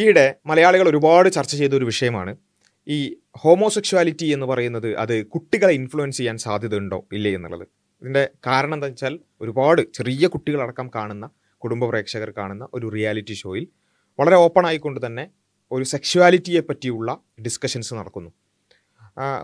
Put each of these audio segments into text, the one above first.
ഈയിടെ മലയാളികൾ ഒരുപാട് ചർച്ച ചെയ്ത ഒരു വിഷയമാണ്. ഈ ഹോമോസെക്ഷുവാലിറ്റി എന്ന് പറയുന്നത് അത് കുട്ടികളെ ഇൻഫ്ലുവൻസ് ചെയ്യാൻ സാധ്യതയുണ്ടോ ഇല്ലേ എന്നുള്ളത്. ഇതിന്റെ കാരണം എന്താ വെച്ചാൽ ഒരുപാട് ചെറിയ കുട്ടികളടക്കം കാണുന്ന കുടുംബ പ്രേക്ഷകർ കാണുന്ന ഒരു റിയാലിറ്റി ഷോയിൽ വളരെ ഓപ്പൺ ആയിക്കൊണ്ട് തന്നെ ഒരു സെക്ഷുവാലിറ്റിയെ പറ്റിയുള്ള ഡിസ്കഷൻസ് നടക്കുന്നു.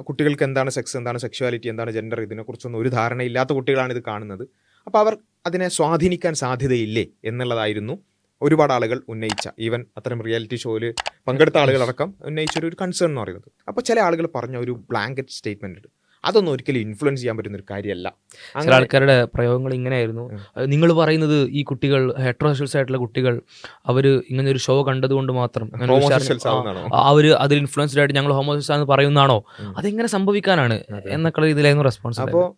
കുട്ടികൾക്ക് എന്താണ് സെക്സ് എന്താണ് സെക്ഷുവാലിറ്റി എന്താണ് ജെൻഡർ ഇതിനെക്കുറിച്ചൊന്നും ഒരു ധാരണയില്ലാത്ത കുട്ടികളാണ് ഇത് കാണുന്നത്. അപ്പോൾ അവർ അതിനെ സ്വാധീനിക്കാൻ സാധ്യതയില്ലേ എന്നുള്ളതായിരുന്നു ഒരുപാട് ആളുകൾ ഉന്നയിച്ച ഈവൻ അത്തരം റിയാലിറ്റി ഷോയിൽ പങ്കെടുത്ത ആളുകളടക്കം ഉന്നയിച്ച ഒരു കൺസേൺ എന്ന് പറയുന്നത്. അപ്പോൾ ചില ആളുകൾ പറഞ്ഞ ഒരു ബ്ലാങ്കറ്റ് സ്റ്റേറ്റ്മെന്റ് ഉണ്ട് അതൊന്നും ഒരിക്കലും ഇൻഫ്ലുവൻസ് ചെയ്യാൻ പറ്റുന്ന ഒരു കാര്യമല്ല. ചില ആൾക്കാരുടെ പ്രയോഗങ്ങൾ ഇങ്ങനെയായിരുന്നു. നിങ്ങൾ പറയുന്നത് ഈ കുട്ടികൾ ഹെട്രോസെക്ഷൽസ് ആയിട്ടുള്ള കുട്ടികൾ അവർ ഇങ്ങനെ ഒരു ഷോ കണ്ടതുകൊണ്ട് മാത്രം അവർ അതിൽ ഇൻഫ്ലുവൻസ്ഡ് ആയിട്ട് ഞങ്ങൾ ഹോമോസെക്സ് ആണെന്ന് പറയുന്നതാണോ. അതെങ്ങനെ സംഭവിക്കാനാണ്? എന്നൊക്കെ ഇതിലായിരുന്നു റെസ്പോൺസ് അപ്പോൾ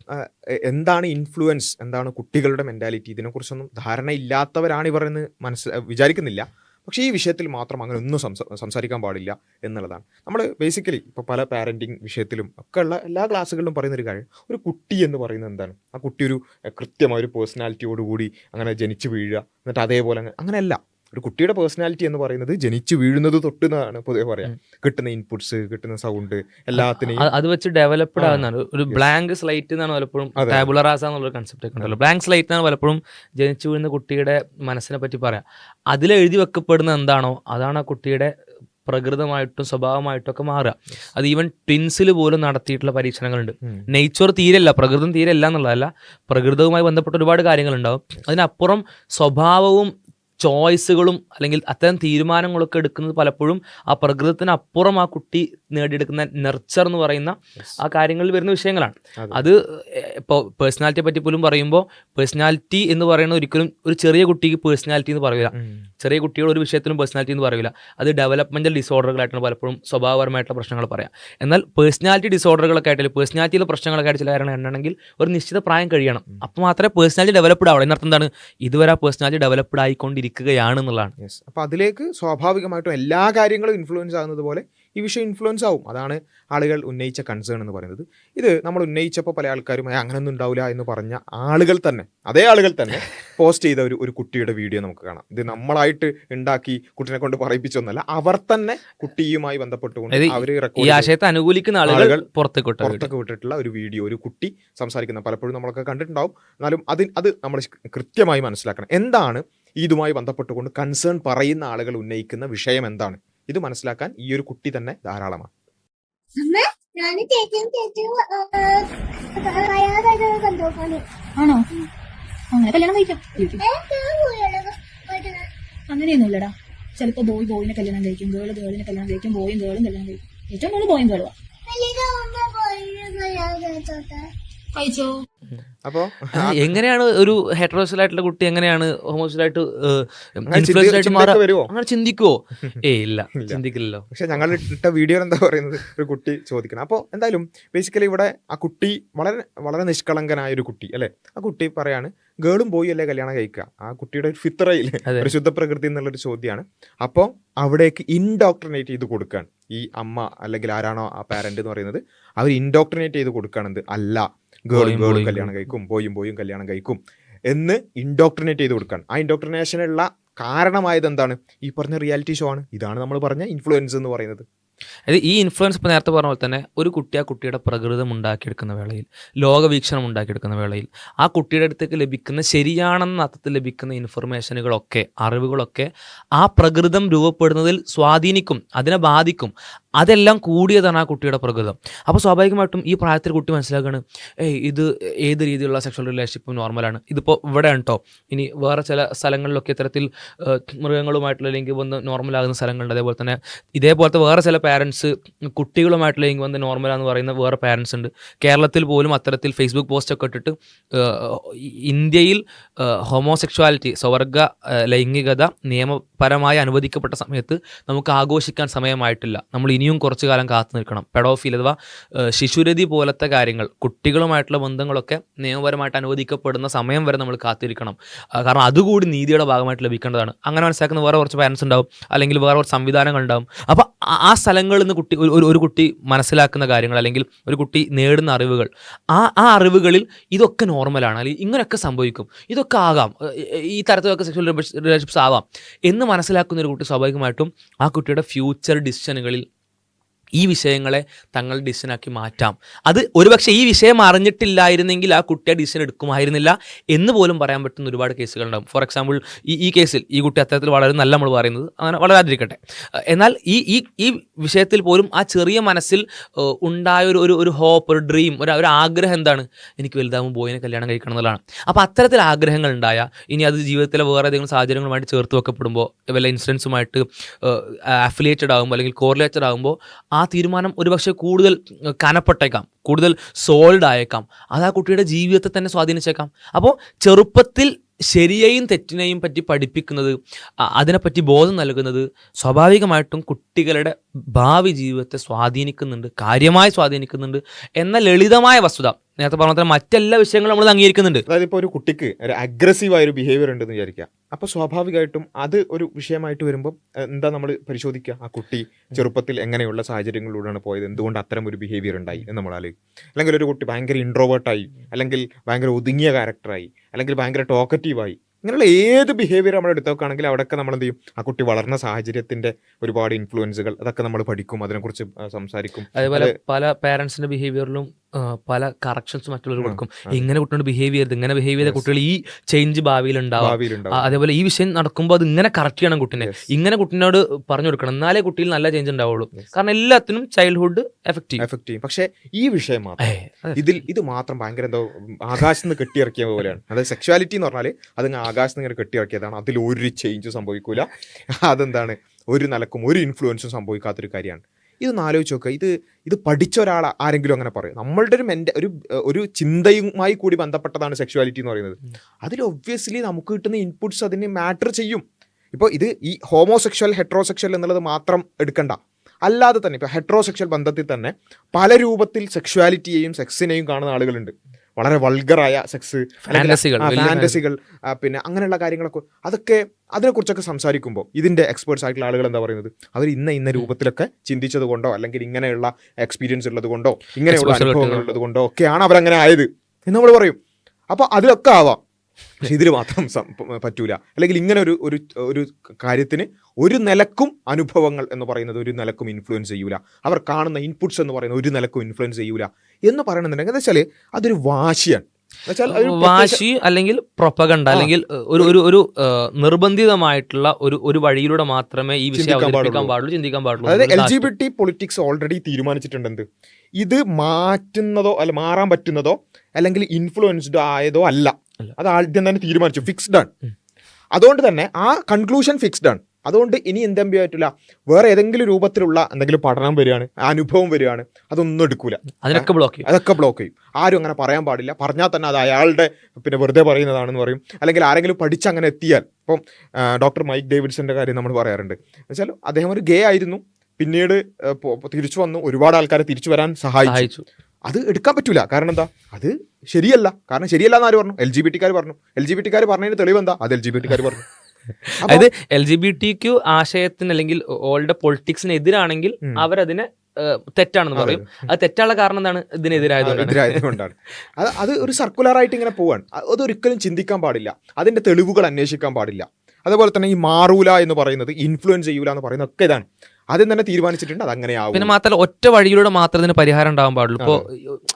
എന്താണ് ഇൻഫ്ലുവൻസ് എന്താണ് കുട്ടികളുടെ മെന്റാലിറ്റി ഇതിനെക്കുറിച്ചൊന്നും ധാരണ ഇല്ലാത്തവരാണ് ഇവർ എന്ന് മനസ്സിൽ വിചാരിക്കുന്നില്ല. പക്ഷേ ഈ വിഷയത്തിൽ മാത്രം അങ്ങനെ ഒന്നും സംസാ സംസാരിക്കാൻ പാടില്ല എന്നുള്ളതാണ്. നമ്മൾ ബേസിക്കലി ഇപ്പോൾ പല പാരന്റിങ് വിഷയത്തിലും ഒക്കെ ഉള്ള എല്ലാ ക്ലാസ്സുകളിലും പറയുന്ന ഒരു കാര്യം ഒരു കുട്ടി എന്ന് പറയുന്നത് എന്താണ്? ആ കുട്ടി ഒരു കൃത്യമായ ഒരു പേഴ്സണാലിറ്റിയോടുകൂടി അങ്ങനെ ജനിച്ചു വീഴുക എന്നിട്ട് അതേപോലെ അങ്ങനെ അങ്ങനെയല്ല. ഒരു കുട്ടിയുടെ പേഴ്സണാലിറ്റി എന്ന് പറയുന്നത് ജനിച്ചു വീഴുന്നത് തൊട്ട് എന്നാണ് പൊതുവെ പറയാം. കിട്ടുന്ന ഇൻപുട്സ് കിട്ടുന്ന സൗണ്ട് എല്ലാത്തിനെയും അത് വെച്ച് ഡെവലപ്ഡ്. ആകുന്നതാണ് ഒരു. ബ്ലാങ്ക് സ്ലൈറ്റ് എന്നാണ് പലപ്പോഴും. ടാബുലറാസ എന്നുള്ള കൺസെപ്റ്റ് ഒക്കെ ഉണ്ടല്ലോ. ബ്ലാങ്ക് സ്ലൈറ്റ് എന്നാണ് പലപ്പോഴും ജനിച്ചു വീഴുന്ന കുട്ടിയുടെ മനസ്സിനെ പറ്റി പറയാം. അതിൽ എഴുതി വെക്കപ്പെടുന്ന എന്താണോ അതാണ് ആ കുട്ടിയുടെ പ്രകൃതമായിട്ടും സ്വഭാവമായിട്ടും ഒക്കെ മാറുക. അത് ഈവൻ ട്വിൻസിൽ പോലും നടത്തിയിട്ടുള്ള പരീക്ഷണങ്ങളുണ്ട്. നേച്ചർ തീരല്ല പ്രകൃതം തീരല്ല എന്നുള്ളതല്ല. പ്രകൃതവുമായി ബന്ധപ്പെട്ട ഒരുപാട് കാര്യങ്ങളുണ്ടാവും. അതിനപ്പുറം സ്വഭാവവും ചോയ്സുകളും അല്ലെങ്കിൽ അത്തരം തീരുമാനങ്ങളൊക്കെ എടുക്കുന്നത് പലപ്പോഴും ആ പ്രകൃതത്തിനപ്പുറം ആ കുട്ടി നേടിയെടുക്കുന്ന നെർച്ചർ എന്ന് പറയുന്ന ആ കാര്യങ്ങളിൽ വരുന്ന വിഷയങ്ങളാണ്. അത്. ഇപ്പോൾ പേഴ്സണാലിറ്റിയെ പറ്റി പോലും പറയുമ്പോൾ പേഴ്സണാലിറ്റി എന്ന് പറയുന്നത് ഒരിക്കലും ഒരു ചെറിയ കുട്ടിക്ക് പേഴ്സണാലിറ്റി എന്ന് പറയില്ല. ചെറിയ കുട്ടികൾ ഒരു വിഷയത്തിലും പേഴ്സണാലിറ്റി എന്ന് പറയില്ല അത് ഡെവലപ്മെന്റൽ ഡിസോർഡറുകളായിട്ടാണ് പലപ്പോഴും സ്വഭാവപരമായിട്ടുള്ള പ്രശ്നങ്ങൾ പറയാം. എന്നാൽ പേഴ്സണാലിറ്റി ഡിസോർഡറുകളൊക്കെ ആയിട്ട് പേഴ്സണാലിറ്റിയിലെ പ്രശ്നങ്ങളൊക്കെ ആയിട്ട് ചില കാര്യങ്ങൾ എണ്ണണമെങ്കിൽ ഒരു നിശ്ചിത പ്രായം കഴിയണം. അപ്പോൾ മാത്രമേ പേഴ്സണാലിറ്റി ഡെവലപ്ഡ് ആവുള്ളൂ. എന്നർത്ഥം എന്താണ്? ഇതുവരെ ആ പേഴ്സണാലിറ്റി ഡെവലപ്ഡ് ആയിക്കൊണ്ടിരിക്കുകയാണ് എന്നുള്ളതാണ്. യെസ് അപ്പോൾ അതിലേക്ക് സ്വാഭാവികമായിട്ടും എല്ലാ കാര്യങ്ങളും ഇൻഫ്ലുവൻസ് ആകുന്നത് പോലെ ഈ വിഷയം ഇൻഫ്ലുവൻസ് ആവും. അതാണ് ആളുകൾ ഉന്നയിച്ച കൺസേൺ എന്ന് പറയുന്നത്. ഇത് നമ്മൾ ഉന്നയിച്ചപ്പോൾ പല ആൾക്കാരും അങ്ങനെ അങ്ങനെയൊന്നും ഉണ്ടാവില്ല എന്ന് പറഞ്ഞ ആളുകൾ തന്നെ അതേ ആളുകൾ തന്നെ പോസ്റ്റ് ചെയ്ത ഒരു ഒരു കുട്ടിയുടെ വീഡിയോ നമുക്ക് കാണാം. ഇത് നമ്മളായിട്ട് ഉണ്ടാക്കി കുട്ടിനെ കൊണ്ട് പറയിപ്പിച്ചൊന്നല്ല അവർ തന്നെ കുട്ടിയുമായി ബന്ധപ്പെട്ടുകൊണ്ട് അവർ അവർ ഈ ആശയത്തെ അനുകൂലിക്കുന്ന ആളുകൾ പുറത്തേക്ക് പുറത്തേക്ക് വിട്ട പുറത്തൊക്കെ വിട്ടിട്ടുള്ള ഒരു വീഡിയോ ഒരു കുട്ടി സംസാരിക്കുന്ന പലപ്പോഴും നമ്മളൊക്കെ കണ്ടിട്ടുണ്ടാവും. എന്നാലും അത് അത് നമ്മൾ കൃത്യമായി മനസ്സിലാക്കണം. എന്താണ് ഇതുമായി ബന്ധപ്പെട്ടുകൊണ്ട് കൺസേൺ പറയുന്ന ആളുകൾ ഉന്നയിക്കുന്ന വിഷയം എന്താണ്? ഇത് മനസ്സിലാക്കാൻ ഈ ഒരു കുട്ടി തന്നെ ധാരാളമാണ്. ആണോ? അങ്ങനെ കല്യാണം കഴിക്കാം അങ്ങനെയൊന്നുമില്ലടാ ചിലപ്പോ ബോയ് ബോയിനെ കല്യാണം കഴിക്കും ഗേൾ ഗേളിനെ കല്യാണം കഴിക്കും ബോയും ഗേളും കല്യാണം കഴിക്കും. ഏറ്റവും കൂടുതൽ ബോയും ഗേളുവാ കഴിച്ചോ? അപ്പോ? എങ്ങനെയാണ് ഒരു ഹെറ്ററോസൽ ആയിട്ടുള്ള കുട്ടി എങ്ങനെയാണ് ഹോമോസൽ ആയിട്ട് അങ്ങനെ ആയിട്ട് ചിന്തിക്കുവോ? ഏ ഇല്ല. ചിന്തിക്കില്ലല്ലോ. പക്ഷെ ഞങ്ങൾ ഇട്ട വീഡിയോ എന്താ പറയുന്നത്? ഒരു കുട്ടി ചോദിക്കണം. അപ്പോൾ എന്തായാലും ബേസിക്കലി ഇവിടെ ആ കുട്ടി വളരെ വളരെ നിഷ്കളങ്കനായ ഒരു കുട്ടി അല്ലേ? ആ കുട്ടി പറയാണ് ഗേളും പോയി അല്ലേ കല്യാണം കഴിക്കുക? ആ കുട്ടിയുടെ ഒരു ഫിത്രയിൽ ഒരു ശുദ്ധ പ്രകൃതി എന്നുള്ളൊരു ചോദ്യമാണ്. അപ്പോൾ അവിടേക്ക് ഇൻഡോക്ട്രിനേറ്റ് ചെയ്ത് കൊടുക്കുകയാണ് ഈ അമ്മ അല്ലെങ്കിൽ ആരാണോ ആ പാരന്റ് എന്ന് പറയുന്നത്. അവർ ഇൻഡോക്ട്രിനേറ്റ് ചെയ്ത് കൊടുക്കുകയാണെന്ത്? അല്ല. ഗേളും ഗേളും കല്യാണം കഴിക്കും ബോയും ബോയും കല്യാണം കഴിക്കും എന്ന് ഇൻഡോക്ട്രിനേറ്റ് ചെയ്ത് കൊടുക്കുകയാണ്. ആ ഇൻഡോക്ട്രിനേഷനുള്ള കാരണമായത് എന്താണ്? ഈ പറഞ്ഞ റിയാലിറ്റി ഷോ ആണ്. ഇതാണ് നമ്മൾ പറഞ്ഞ ഇൻഫ്ലുവൻസ് എന്ന് പറയുന്നത്. അതായത് ഈ ഇൻഫ്ലുവൻസ് ഇപ്പോൾ നേരത്തെ പറഞ്ഞ പോലെ തന്നെ ഒരു കുട്ടി ആ കുട്ടിയുടെ പ്രകൃതം ഉണ്ടാക്കിയെടുക്കുന്ന വേളയിൽ ലോകവീക്ഷണം ഉണ്ടാക്കിയെടുക്കുന്ന വേളയിൽ ആ കുട്ടിയുടെ അടുത്തേക്ക് ലഭിക്കുന്ന ശരിയാണെന്ന അർത്ഥത്തിൽ ലഭിക്കുന്ന ഇൻഫർമേഷനുകളൊക്കെ അറിവുകളൊക്കെ ആ പ്രകൃതം രൂപപ്പെടുന്നതിൽ സ്വാധീനിക്കും അതിനെ ബാധിക്കും. അതെല്ലാം കൂടിയതാണ് ആ കുട്ടിയുടെ പ്രകൃതം. അപ്പോൾ സ്വാഭാവികമായിട്ടും ഈ പ്രായത്തിൽ കുട്ടി മനസ്സിലാക്കുകയാണ് ഏയ് ഇത് ഏത് രീതിയിലുള്ള സെക്ഷൽ റിലേഷൻഷിപ്പ് നോർമലാണ് ഇതിപ്പോൾ ഇവിടെ കേട്ടോ ഇനി വേറെ ചില സ്ഥലങ്ങളിലൊക്കെ ഇത്തരത്തിൽ മൃഗങ്ങളുമായിട്ടുള്ള വന്ന് നോർമലാകുന്ന സ്ഥലങ്ങളുണ്ട്. അതേപോലെ തന്നെ ഇതേപോലത്തെ വേറെ ചില പാരൻസ് കുട്ടികളുമായിട്ടുള്ള ലിങ്ക് വന്ന് നോർമലാന്ന് പറയുന്ന വേറെ പാരൻസ് ഉണ്ട്. കേരളത്തിൽ പോലും അത്തരത്തിൽ ഫേസ്ബുക്ക് പോസ്റ്റ് ഒക്കെ ഇട്ടിട്ട് ഇന്ത്യയിൽ ഹോമോസെക്ഷുവാലിറ്റി സ്വവർഗ ലൈംഗികത നിയമപരമായി അനുവദിക്കപ്പെട്ട സമയത്ത് നമുക്ക് ആഘോഷിക്കാൻ സമയമായിട്ടില്ല. നമ്മൾ ഇനിയും കുറച്ചു കാലം കാത്തു നിൽക്കണം. പെഡോഫിൽ അഥവാ ശിശുരതി പോലത്തെ കാര്യങ്ങൾ കുട്ടികളുമായിട്ടുള്ള ബന്ധങ്ങളൊക്കെ നിയമപരമായിട്ട് അനുവദിക്കപ്പെടുന്ന സമയം വരെ നമ്മൾ കാത്തിരിക്കണം. കാരണം അതുകൂടി നീതിയുടെ ഭാഗമായിട്ട് ലഭിക്കേണ്ടതാണ്. അങ്ങനെ മനസ്സിലാക്കുന്ന വേറെ കുറച്ച് പാരൻസ് ഉണ്ടാവും അല്ലെങ്കിൽ വേറെ കുറച്ച് സംവിധാനങ്ങൾ ഉണ്ടാവും. അപ്പോൾ ആ സ്ഥലങ്ങളിൽ ഫലങ്ങളിൽ നിന്ന് കുട്ടി ഒരു- ഒരു കുട്ടി മനസ്സിലാക്കുന്ന കാര്യങ്ങൾ അല്ലെങ്കിൽ ഒരു കുട്ടി നേടുന്ന അറിവുകൾ ആ ആ അറിവുകളിൽ ഇതൊക്കെ നോർമലാണ് അല്ലെങ്കിൽ ഇങ്ങനെയൊക്കെ സംഭവിക്കും. ഇതൊക്കെ ആകാം. ഈ തരത്തിലൊക്കെ സെക്ഷൽ റിലേഷൻഷിപ്സ് ആവാം. എന്ന് മനസ്സിലാക്കുന്ന ഒരു കുട്ടി സ്വാഭാവികമായിട്ടും ആ കുട്ടിയുടെ ഫ്യൂച്ചർ ഡിസിഷനുകളിൽ ഈ വിഷയങ്ങളെ തങ്ങൾ ഡിസിഷനാക്കി മാറ്റാം. അത് ഒരുപക്ഷെ ഈ വിഷയം അറിഞ്ഞിട്ടില്ലായിരുന്നെങ്കിൽ ആ കുട്ടിയെ ഡിസിൻ എടുക്കുമായിരുന്നില്ല എന്ന് പോലും പറയാൻ പറ്റുന്ന ഒരുപാട് കേസുകളുണ്ടാകും ഫോർ എക്സാമ്പിൾ ഈ ഈ കേസിൽ ഈ കുട്ടി അത്തരത്തിൽ വളരെ നല്ല നമ്മൾ പറയുന്നത് അങ്ങനെ വളരാതിരിക്കട്ടെ എന്നാൽ ഈ ഈ ഈ വിഷയത്തിൽ പോലും ആ ചെറിയ മനസ്സിൽ ഉണ്ടായ ഒരു ഒരു ഒരു ഹോപ്പ് ഒരു ഡ്രീം ഒരു ഒരു ആഗ്രഹം എന്താണ്? എനിക്ക് വലുതാകുമ്പോൾ ബോയിനെ കല്യാണം കഴിക്കണം എന്നുള്ളതാണ്. അപ്പോൾ അത്തരത്തിൽ ആഗ്രഹങ്ങൾ ഉണ്ടായ ഇനി അത് ജീവിതത്തിലെ വേറെ ഏതെങ്കിലും സാഹചര്യങ്ങളുമായിട്ട് ചേർത്ത് വെക്കപ്പെടുമ്പോൾ വല്ല ഇൻസിഡൻസുമായിട്ട് അഫിലിയേറ്റഡ് ആകുമ്പോൾ അല്ലെങ്കിൽ കോറിലേറ്റഡ് ആകുമ്പോൾ ആ തീരുമാനം ഒരുപക്ഷെ കൂടുതൽ കനപ്പെട്ടേക്കാം കൂടുതൽ സോൾഡ് ആയേക്കാം. അത് ആ കുട്ടിയുടെ ജീവിതത്തെ തന്നെ സ്വാധീനിച്ചേക്കാം. അപ്പോൾ ചെറുപ്പത്തിൽ ശരിയെയും തെറ്റിനെയും പറ്റി പഠിപ്പിക്കുന്നത് അതിനെപ്പറ്റി ബോധം നൽകുന്നത് സ്വാഭാവികമായിട്ടും കുട്ടികളുടെ ഭാവി ജീവിതത്തെ സ്വാധീനിക്കുന്നുണ്ട് കാര്യമായി സ്വാധീനിക്കുന്നുണ്ട് എന്ന ലളിതമായ വസ്തുത. നേരത്തെ പറഞ്ഞ പോലെ മറ്റെല്ലാ വിഷയങ്ങളും നമ്മൾ അംഗീകരിക്കുന്നുണ്ട്. അതായത് ഇപ്പോൾ ഒരു കുട്ടിക്ക് ഒരു അഗ്രസീവ് ആയ ഒരു ബിഹേവിയർ ഉണ്ടെന്ന് വിചാരിക്കുക. അപ്പോൾ സ്വാഭാവികമായിട്ടും അത് ഒരു വിഷയമായിട്ട് വരുമ്പോൾ എന്താ നമ്മൾ പരിശോധിക്കുക? ആ കുട്ടി ചെറുപ്പത്തിൽ എങ്ങനെയുള്ള സാഹചര്യങ്ങളിലൂടെയാണ് പോയത്? എന്തുകൊണ്ട് അത്തരം ഒരു ബിഹേവിയർ ഉണ്ടായി എന്ന് നമ്മൾ ആലോചിക്കും അല്ലെങ്കിൽ ഒരു കുട്ടി ഭയങ്കര ഇൻട്രോവേർട്ടായി അല്ലെങ്കിൽ ഭയങ്കര ഒതുങ്ങിയ ക്യാരക്ടറായി അല്ലെങ്കിൽ ഭയങ്കര ടോക്കറ്റീവായി ഇങ്ങനെയുള്ള ഏത് ബിഹേവിയർ നമ്മൾ എടുത്തു നോക്കുകയാണെങ്കിൽ അവിടെയൊക്കെ നമ്മൾ എന്ത് ചെയ്യും? ആ കുട്ടി വളർന്ന സാഹചര്യത്തിന്റെ ഒരുപാട് ഇൻഫ്ലുവൻസുകൾ അതൊക്കെ നമ്മൾ പഠിക്കും അതിനെക്കുറിച്ച് സംസാരിക്കും. അതേപോലെ പല പാരന്റ്സിന്റെ ബിഹേവിയറിലും പല കറക്ഷൻസ് മറ്റുള്ളവർ കൊടുക്കും. ഇങ്ങനെ കുട്ടിയോട് ബിഹേവ് ചെയ്യരുത് ഇങ്ങനെ ബിഹേവ് ചെയ്ത കുട്ടികൾ ഈ ചേഞ്ച് ഭാവിയിൽ ഉണ്ടാവും. അതേപോലെ ഈ വിഷയം നടക്കുമ്പോൾ അത് ഇങ്ങനെ കറക്റ്റ് ചെയ്യണം കുട്ടിനെ. ഇങ്ങനെ കുട്ടിനോട് പറഞ്ഞു കൊടുക്കണം. എന്നാലേ കുട്ടിയിൽ നല്ല ചേഞ്ച് ഉണ്ടാവുള്ളൂ. കാരണം എല്ലാത്തിനും ചൈൽഡ്ഹുഡ് എഫക്റ്റീവ് എഫക്ട് ചെയ്യും. പക്ഷേ ഈ വിഷയം മാത്രം ഇതിൽ ഇത് മാത്രം ഭയങ്കര എന്തോ ആകാശത്ത് നിന്ന് കെട്ടിയിറക്കിയ പോലെയാണ്. അതായത് സെക്ഷുവാലിറ്റി എന്ന് പറഞ്ഞാൽ അത് ആകാശത്ത് നിന്ന് ഇങ്ങനെ കെട്ടിയിറക്കിയതാണ്. അതിൽ ഒരു ചേഞ്ച് സംഭവിക്കൂല. അതെന്താണ്? ഒരു നിലക്കും ഒരു ഇൻഫ്ലുവൻസും സംഭവിക്കാത്തൊരു കാര്യമാണ്. ഇതൊന്ന് ആലോചിച്ച് നോക്കുക ഇത് ഇത് പഠിച്ച ഒരാൾ ആരെങ്കിലും അങ്ങനെ പറയും. നമ്മളുടെ ഒരു മെന്റെ ഒരു ഒരു ചിന്തയുമായി കൂടി ബന്ധപ്പെട്ടതാണ് സെക്ഷുവാലിറ്റി എന്ന് പറയുന്നത്. അതിൽ ഒബ്വിയസ്ലി നമുക്ക് കിട്ടുന്ന ഇൻപുട്സ് അതിന് മാറ്റർ ചെയ്യും. ഇപ്പോൾ ഇത് ഈ ഹോമോസെക്ഷൽ ഹെട്രോസെക്ഷൽ എന്നുള്ളത് മാത്രം എടുക്കണ്ട. അല്ലാതെ തന്നെ ഇപ്പോൾ ഹെട്രോസെക്ഷൽ ബന്ധത്തിൽ തന്നെ പല രൂപത്തിൽ സെക്ഷുവാലിറ്റിയെയും സെക്സിനെയും കാണുന്ന ആളുകളുണ്ട്. വളരെ വൾഗറായ സെക്സ് ഫാന്റസികൾ പിന്നെ അങ്ങനെയുള്ള കാര്യങ്ങളൊക്കെ അതൊക്കെ അതിനെക്കുറിച്ചൊക്കെ സംസാരിക്കുമ്പോൾ ഇതിന്റെ എക്സ്പേർട്സ് ആയിട്ടുള്ള ആളുകൾ എന്താ പറയുന്നത്? അവർ ഇന്ന ഇന്ന രൂപത്തിലൊക്കെ ചിന്തിച്ചത് കൊണ്ടോ അല്ലെങ്കിൽ ഇങ്ങനെയുള്ള എക്സ്പീരിയൻസ് ഉള്ളത് കൊണ്ടോ ഇങ്ങനെയുള്ള അനുഭവങ്ങൾ ഉള്ളത് കൊണ്ടോ ഒക്കെയാണ് അവരങ്ങനെ ആയത് എന്ന് നമ്മൾ പറയും. അപ്പോൾ അതിലൊക്കെ ആവാം. പക്ഷെ ഇതിൽ മാത്രം പറ്റൂല. അല്ലെങ്കിൽ ഇങ്ങനെ ഒരു ഒരു ഒരു കാര്യത്തിന് ഒരു നിലക്കും അനുഭവങ്ങൾ എന്ന് പറയുന്നത് ഒരു നിലക്കും ഇൻഫ്ലുവൻസ് ചെയ്യൂല. അവർ കാണുന്ന ഇൻപുട്സ് എന്ന് പറയുന്നത് ഒരു നിലക്കും ഇൻഫ്ലുവൻസ് ചെയ്യൂല എന്ന് പറയണമെന്നുണ്ടെങ്കിൽ എന്താ വെച്ചാൽ അതൊരു വാശിയാണ് വാശി അല്ലെങ്കിൽ പ്രൊപ്പഗണ്ട അല്ലെങ്കിൽ ഒരു ഒരു ഒരു നിർബന്ധിതമായിട്ടുള്ള ഒരു ഒരു വഴിയിലൂടെ മാത്രമേ ഈ വിഷയം അവതരിപ്പിക്കാൻ പാടുള്ളൂ. ചിന്തിക്കാൻ പാടുള്ളൂ. അതായത് L G B T politics already തീരുമാനിച്ചിട്ടുണ്ട് എന്ത്? ഇത് മാറ്റുന്നതോ അല്ല മാറാൻ പറ്റുന്നതോ അല്ലെങ്കിൽ ഇൻഫ്ലുവൻസ്ഡ് ആയതോ അല്ല. അത് ആദ്യം തന്നെ തീരുമാനിച്ചു. ഫിക്സ്ഡ് ആണ്. അതുകൊണ്ട് തന്നെ ആ കൺക്ലൂഷൻ ഫിക്സ്ഡ് ആണ്. അതുകൊണ്ട് ഇനി എന്തെങ്കിലും പറ്റില്ല വേറെ ഏതെങ്കിലും രൂപത്തിലുള്ള എന്തെങ്കിലും പഠനം വരികയാണ് അനുഭവം വരികയാണ് അതൊന്നും എടുക്കൂല. അതിനൊക്കെ ബ്ലോക്ക് ചെയ്യും. അതൊക്കെ ബ്ലോക്ക് ചെയ്യും. ആരും അങ്ങനെ പറയാൻ പാടില്ല. പറഞ്ഞാൽ തന്നെ അത് അയാളുടെ പിന്നെ വെറുതെ പറയുന്നതാണെന്ന് പറയും. അല്ലെങ്കിൽ ആരെങ്കിലും പഠിച്ച് അങ്ങനെ എത്തിയാൽ ഇപ്പം ഡോക്ടർ മൈക്ക് ഡേവിഡ്സിന്റെ കാര്യം നമ്മൾ പറയാറുണ്ട്. എന്നുവെച്ചാൽ അദ്ദേഹം ഒരു ഗേ ആയിരുന്നു. പിന്നീട് തിരിച്ചു വന്നു. ഒരുപാട് ആൾക്കാരെ തിരിച്ചു വരാൻ സഹായിച്ചു. അത് എടുക്കാൻ പറ്റൂല. കാരണം എന്താ? അത് ശരിയല്ല. കാരണം ശരിയല്ല എന്ന് ആര് പറഞ്ഞു? എൽ ജി ബി ടിക്കാർ പറഞ്ഞു. എൽ ജി ബി ടിക്കാർ പറഞ്ഞതിന് തെളിവ് എന്താ? അത് എൽ ജി ബി ടിക്കാർ പറഞ്ഞു. അതായത് L G B T Q ആശയത്തിന് അല്ലെങ്കിൽ ഓൾഡ് പൊളിറ്റിക്സിന് എതിരാണെങ്കിൽ. അവരതിനെ തെറ്റാണെന്ന് പറയും. അത്. തെറ്റാനുള്ള കാരണം എന്താണ്? ഇതിനെതിരായതുകൊണ്ടാണ്. അത് അത് ഒരു സർക്കുലർ ആയിട്ട് ഇങ്ങനെ പോവാണ്. അതൊരിക്കലും ചിന്തിക്കാൻ പാടില്ല. അതിന്റെ തെളിവുകൾ അന്വേഷിക്കാൻ പാടില്ല. അതുപോലെ തന്നെ ഈ മാറൂല എന്ന് പറയുന്നത് ഇൻഫ്ലുവൻസ് ചെയ്യൂല എന്ന് പറയുന്നത് ഒക്കെ ഇതാണ്. ആദ്യം തന്നെ തീരുമാനിച്ചിട്ടുണ്ട് അത് അങ്ങനെ ആവും പിന്നെ മാത്രമല്ല ഒറ്റ വഴിയിലൂടെ മാത്രമേ ഇതിന് പരിഹാരം ഉണ്ടാവാൻ പാടുള്ളൂ. ഇപ്പോൾ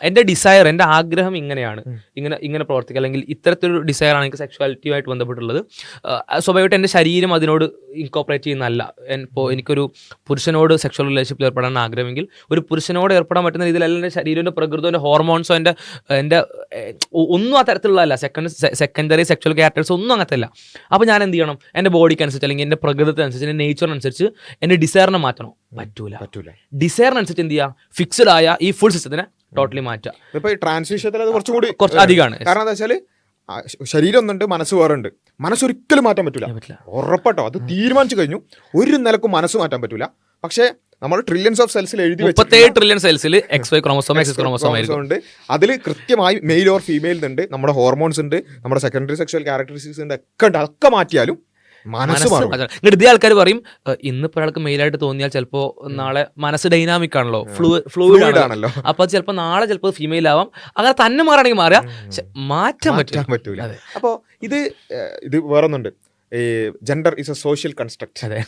എന്റെ ഡിസയർ എന്റെ ആഗ്രഹം ഇങ്ങനെയാണ്. ഇങ്ങനെ ഇങ്ങനെ പ്രവർത്തിക്കുക. അല്ലെങ്കിൽ ഇത്തരത്തിലൊരു ഡിസയർ ആണ് എനിക്ക് സെക്ഷുവാലിറ്റിയുമായിട്ട് ബന്ധപ്പെട്ടുള്ളത്. സ്വഭാവമായിട്ട് സ്വാഭാവികമായിട്ട് എന്റെ ശരീരം അതിനോട് ഇൻകോപ്പറേറ്റ് ചെയ്യുന്നതല്ല. ഇപ്പോൾ എനിക്കൊരു പുരുഷനോട് സെക്ഷൽ റിലേഷൻഷിപ്പിൽ ഏർപ്പെടാൻ ആഗ്രഹമെങ്കിൽ ഒരു പുരുഷനോട് ഏർപ്പെടാൻ പറ്റുന്ന രീതിയിലല്ല എന്റെ ശരീരത്തിന്റെ പ്രകൃതം എന്റെ ഹോർമോൺസോ എന്റെ എന്റെ ഒന്നും ആ തരത്തിലുള്ളതല്ല. സെക്കൻഡ് സെക്കൻഡറി സെക്ഷൽ ക്യാരക്ടേഴ്സ് ഒന്നും അങ്ങനത്തെ അല്ല. അപ്പോൾ ഞാൻ എന്ത് ചെയ്യണം? എന്റെ ബോഡിക്ക് അനുസരിച്ച് അല്ലെങ്കിൽ എന്റെ പ്രകൃതത്തിനനുസരിച്ച് എന്റെ നേച്ചറിനനുസരിച്ച് എന്റെ ഡിസയറിനെ മാറ്റണം? പറ്റൂല. പറ്റൂല. ഡിസൈറിനനുസരിച്ച് എന്ത് ചെയ്യുക ഫിക്സഡ് ആയ ഈ ഫുൾ സിസ്റ്റത്തിനെ ടോട്ടലി മാറ്റുക. ഇപ്പൊ ഈ ട്രാൻസ്ലേഷത്തിൽ അത് കുറച്ചും കൂടി കുറച്ച് അധികമാണ്. കാരണം എന്താ വെച്ചാൽ ശരീരം ഒന്നുണ്ട് മനസ്സ് വേറെ ഉണ്ട്. മനസ്സൊരിക്കലും മാറ്റാൻ പറ്റൂല. ഉറപ്പട്ടോ. അത് തീരുമാനിച്ചു കഴിഞ്ഞു. ഒരു നിലക്കും മനസ്സ് മാറ്റാൻ പറ്റൂല. പക്ഷേ നമ്മൾ ട്രില്യൻസ് ഓഫ് സെൽസിൽ എഴുതി മുപ്പത്തേഴ് trillion സെൽസിൽ X Y chromosome X chromosome ഉണ്ട്. അതിൽ കൃത്യമായി മെയിൽ ഓർ ഫീമെയിൽ ഉണ്ട് നമ്മുടെ ഹോർമോൺസ് ഉണ്ട്. നമ്മുടെ സെക്കൻഡറി സെക്ഷൽ ക്യാരക്ടറിസ്റ്റിക്സ് ഉണ്ട്. ഒക്കെ ഉണ്ട്. അതൊക്കെ മാറ്റിയാലും ഇങ്ങോട്ട് ഇതേ ആൾക്കാർ പറയും "ഏഹ്, ഇന്നിപ്പോ ഒരാൾക്ക് മെയിലായിട്ട് തോന്നിയാൽ ചിലപ്പോ നാളെ മനസ്സ് ഡൈനാമിക് ആണല്ലോ ഫ്ലൂ ഫ്ലൂയിഡ് ആണല്ലോ. അപ്പൊ ചിലപ്പോ നാളെ ചിലപ്പോ ഫീമെയിൽ ആവാം. അങ്ങനെ തന്നെ മാറണമെങ്കിൽ മാറുക. മാറ്റാൻ പറ്റാൻ പറ്റും പറ്റൂല. അപ്പൊ ഇത് ഇത് വേറൊന്നുണ്ട്. Gender is a social construct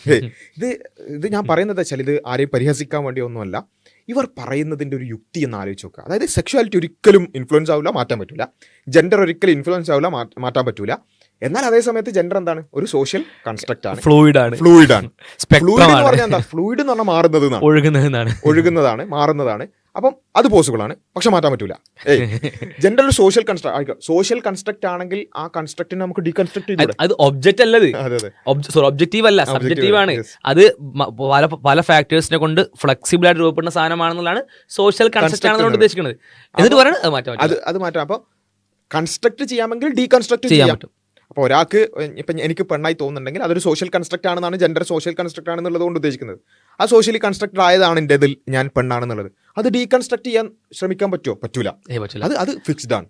ഇത് ഇത് ഞാൻ പറയുന്നത് വെച്ചാൽ ഇത് ആരെയും പരിഹസിക്കാൻ വേണ്ടി ഒന്നുമല്ല. ഇവർ പറയുന്നതിന്റെ ഒരു യുക്തി എന്ന് ആലോചിച്ച് നോക്കുക. അതായത് സെക്ഷുവാലിറ്റി ഒരിക്കലും ഇൻഫ്ലുവൻസ് ആവില്ല മാറ്റാൻ പറ്റില്ല ജെൻഡർ ഒരിക്കലും ഇൻഫ്ലുവൻസ് ആവില്ല മാറ്റാൻ പറ്റൂല. എന്നാൽ അതേ സമയത്ത് ജെൻഡർ എന്താണ്? ഒരു സോഷ്യൽ കൺസ്ട്രക്ട് ആണ്. ഫ്ലൂയിഡ് ആണ്. ഫ്ലൂയിഡ് ആണ്. ഫ്ലൂയിഡ് എന്ന് പറഞ്ഞാൽ എന്താ? ഫ്ലൂയിഡ് എന്ന് പറഞ്ഞാൽ മാറുന്നത് ഒഴുകുന്നതാണ് ഒഴുകുന്നതാണ് മാറുന്നതാണ്. അപ്പം അത് പോസിബിൾ ആണ്. പക്ഷെ മാറ്റാൻ പറ്റൂല. ജെൻഡർ ഒരു സോഷ്യൽ കൺസ്ട്രക്ട് സോഷ്യൽ കൺസ്ട്രക്ട് ആണെങ്കിൽ ആ കൺസ്ട്രക്റ്റിനെ നമുക്ക് ഡീകൺസ്ട്രക്ട് ചെയ്യാം അത് ഒബ്ജക്റ്റ് അല്ലത്. സോറി ഒബ്ജക്റ്റീവ് അല്ല സബ്ജക്റ്റീവ് ആണ്. അത് പല പല ഫാക്ടേഴ്സിനെ കൊണ്ട് ഫ്ലെക്സിബിൾ ആയിട്ട് രൂപപ്പെടുന്ന സാധനമാണെന്നുള്ളതാണ് സോഷ്യൽ കൺസ്ട്രക്ട് ആണ്. ഉദ്ദേശിക്കുന്നത്. എന്നിട്ട് പറയുന്നത് അത് മാറ്റാൻ അത് മാറ്റാം. അപ്പോൾ കൺസ്ട്രക്ട് ചെയ്യാമെങ്കിൽ ഡീകൺസ്ട്രക്ട് ചെയ്യാൻ ചെയ്യാം. പറ്റും. അപ്പോൾ ഒരാൾക്ക് ഇപ്പം എനിക്ക് പെണ്ണായി തോന്നുന്നുണ്ടെങ്കിൽ അതൊരു സോഷ്യൽ കൺസ്ട്രക്റ്റ് ആണെന്നാണ് ജെൻഡർ സോഷ്യൽ കൺസ്ട്രക്റ്റ് ആണെന്നുള്ളത് കൊണ്ട് ഉദ്ദേശിക്കുന്നത്. ആ സോഷ്യലി കൺസ്ട്രക്റ്റ് ആയതാണ് എന്റെ ഇതിൽ ഞാൻ പെണ്ണാണെന്നുള്ളത്. അത് ഡീകൺസ്ട്രക്ട് ചെയ്യാൻ ശ്രമിക്കാൻ പറ്റുമോ പറ്റൂല. അത് അത് ഫിക്സ്ഡ് ആണ്.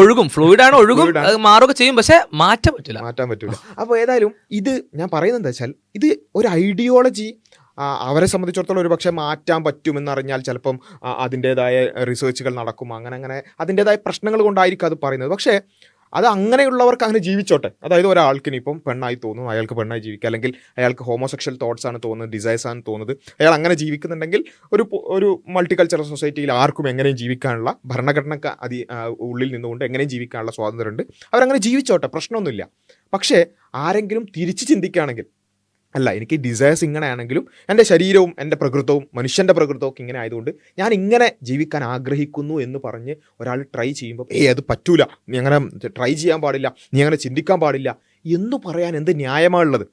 ഒഴുകും. ഫ്ലൂയിഡ് ആണ് ഒഴുകും. മാറുകയൊക്കെ ചെയ്യും പക്ഷേ മാറ്റാൻ പറ്റില്ല. മാറ്റാൻ പറ്റില്ല അപ്പോൾ ഏതായാലും ഇത് ഞാൻ പറയുന്നത് എന്താ വെച്ചാൽ ഇത് ഒരു ഐഡിയോളജി അവരെ സംബന്ധിച്ചിടത്തോളം ഒരു പക്ഷേ മാറ്റാൻ പറ്റുമെന്നറിഞ്ഞാൽ ചിലപ്പം അതിന്റേതായ റിസർച്ചുകൾ നടക്കും. അങ്ങനെ അങ്ങനെ അതിന്റേതായ പ്രശ്നങ്ങൾ കൊണ്ടായിരിക്കും അത് പറയുന്നത്. പക്ഷേ അത് അങ്ങനെയുള്ളവർക്ക് അങ്ങനെ ജീവിച്ചോട്ടെ. അതായത് ഒരാൾക്കിനി ഇനിയിപ്പം പെണ്ണായി തോന്നുന്നു അയാൾക്ക് പെണ്ണായി ജീവിക്കുക അല്ലെങ്കിൽ അയാൾക്ക് ഹോമോസെക്ഷൽ തോട്ട്സ് ആണ് തോന്നുന്നത് ഡിസൈസ് ആണ് തോന്നുന്നത്. അയാൾ അങ്ങനെ ജീവിക്കുന്നുണ്ടെങ്കിൽ ഒരു ഒരു മൾട്ടി കൾച്ചറൽ സൊസൈറ്റിയിൽ ആർക്കും എങ്ങനെയും ജീവിക്കാനുള്ള ഭരണഘടനക്ക് അതി ഉള്ളിൽ നിന്നുകൊണ്ട് എങ്ങനെയും ജീവിക്കാനുള്ള സ്വാതന്ത്ര്യമുണ്ട്. അവരങ്ങനെ ജീവിച്ചോട്ടെ പ്രശ്നമൊന്നുമില്ല. പക്ഷേ ആരെങ്കിലും തിരിച്ച് ചിന്തിക്കുകയാണെങ്കിൽ അല്ല എനിക്ക് ഡിസയേഴ്സ് ഇങ്ങനെ ആണെങ്കിലും എന്റെ ശരീരവും എന്റെ പ്രകൃതവും മനുഷ്യന്റെ പ്രകൃതവും ഒക്കെ ഇങ്ങനെ ആയതുകൊണ്ട് ഞാൻ ഇങ്ങനെ ജീവിക്കാൻ ആഗ്രഹിക്കുന്നു എന്ന് പറഞ്ഞ് ഒരാൾ ട്രൈ ചെയ്യുമ്പോൾ ഏ അത് പറ്റൂല. നീ അങ്ങനെ ട്രൈ ചെയ്യാൻ പാടില്ല. നീ അങ്ങനെ ചിന്തിക്കാൻ പാടില്ല. എന്ന് പറയാൻ എന്ത് ന്യായമാണുള്ളത്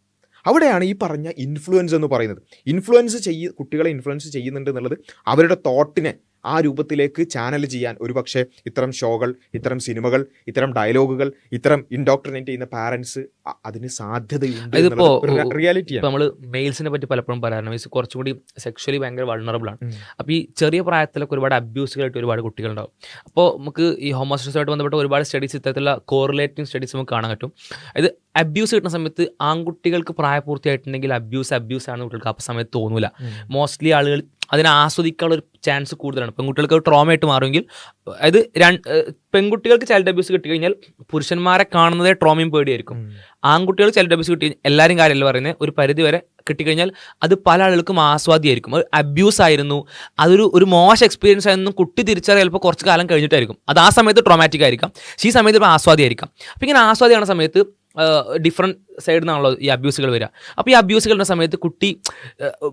അവിടെയാണ് ഈ പറഞ്ഞ ഇൻഫ്ലുവൻസ് എന്ന് പറയുന്നത്. ഇൻഫ്ലുവൻസ് ചെയ്യ കുട്ടികളെ ഇൻഫ്ലുവൻസ് ചെയ്യുന്നുണ്ട് എന്നുള്ളത് അവരുടെ തോട്ടിനെ ആ രൂപത്തിലേക്ക് ചാനൽ ചെയ്യാൻ ഒരുപക്ഷെ ഇത്തരം ഷോകൾ ഇത്തരം സിനിമകൾ ഇത്തരം ഡയലോഗുകൾ ഇത്തരം ഇൻഡോക്ട്രിനേറ്റ് ചെയ്യുന്ന പാരൻസ് അതിന് സാധ്യതയുണ്ട് ഇതിപ്പോ റിയാലിറ്റി നമ്മൾ മെയിൽസിനെ പറ്റി പലപ്പോഴും പറയാറുണ്ട്. മീൻസ് കുറച്ചും കൂടി സെക്ഷലി ഭയങ്കര വൾണറബിൾ ആണ്. അപ്പോൾ ഈ ചെറിയ പ്രായത്തിലൊക്കെ ഒരുപാട് അബ്യൂസുകളായിട്ട് ഒരുപാട് കുട്ടികളുണ്ടാവും. അപ്പോൾ നമുക്ക് ഈ ഹോമോസെക്ഷലായിട്ട് ബന്ധപ്പെട്ട ഒരുപാട് സ്റ്റഡീസ് ഇത്തരത്തിലുള്ള കോറിലേറ്റിംഗ് സ്റ്റഡീസ് നമുക്ക് കാണാൻ പറ്റും. ഇത് അബ്യൂസ് കിട്ടുന്ന സമയത്ത് ആൺകുട്ടികൾക്ക് പ്രായപൂർത്തിയായിട്ടുണ്ടെങ്കിൽ അബ്യൂസ് അബ്യൂസ് ആണ് കുട്ടികൾക്ക് ആ സമയത്ത് തോന്നൂല. മോസ്റ്റ്ലി ആളുകൾ അതിനെ ആസ്വദിക്കാനുള്ള ഒരു ചാൻസ് കൂടുതലാണ്. പെൺകുട്ടികൾക്ക് ട്രോമ ആയിട്ട് മാറുമെങ്കിൽ അതായത് രണ്ട് പെൺകുട്ടികൾക്ക് ചൈൽഡ് അബ്യൂസ് കിട്ടി കഴിഞ്ഞാൽ പുരുഷന്മാരെ കാണുന്നതേ ട്രോമയും പേടിയായിരിക്കും. ആൺകുട്ടികൾ ചൈൽഡ് അബ്യൂസ് കിട്ടി എല്ലാവരും കാര്യമല്ല പറയുന്നത് ഒരു പരിധി വരെ കിട്ടിക്കഴിഞ്ഞാൽ അത് പല ആളുകൾക്കും ആസ്വാദ്യമായിരിക്കും അത് അബ്യൂസ് ആയിരുന്നു അതൊരു ഒരു മോശം എക്സ്പീരിയൻസ് ആയിരുന്നു കുട്ടി തിരിച്ചറിയാൻ ചിലപ്പോൾ കുറച്ച് കാലം കഴിഞ്ഞിട്ടായിരിക്കും. അത് ആ സമയത്ത് ട്രോമാറ്റിക് ആയിരിക്കാം. ഈ സമയത്ത് ഇപ്പോൾ ആസ്വാദ്യമായിരിക്കാം അപ്പോൾ ഇങ്ങനെ ആസ്വാദിയാണ് സമയത്ത് ഡിഫറെന്റ് സൈഡിൽ നിന്നാണല്ലോ ഈ അബ്യൂസുകൾ വരിക അപ്പോൾ ഈ അബ്യൂസുകളുടെ സമയത്ത് കുട്ടി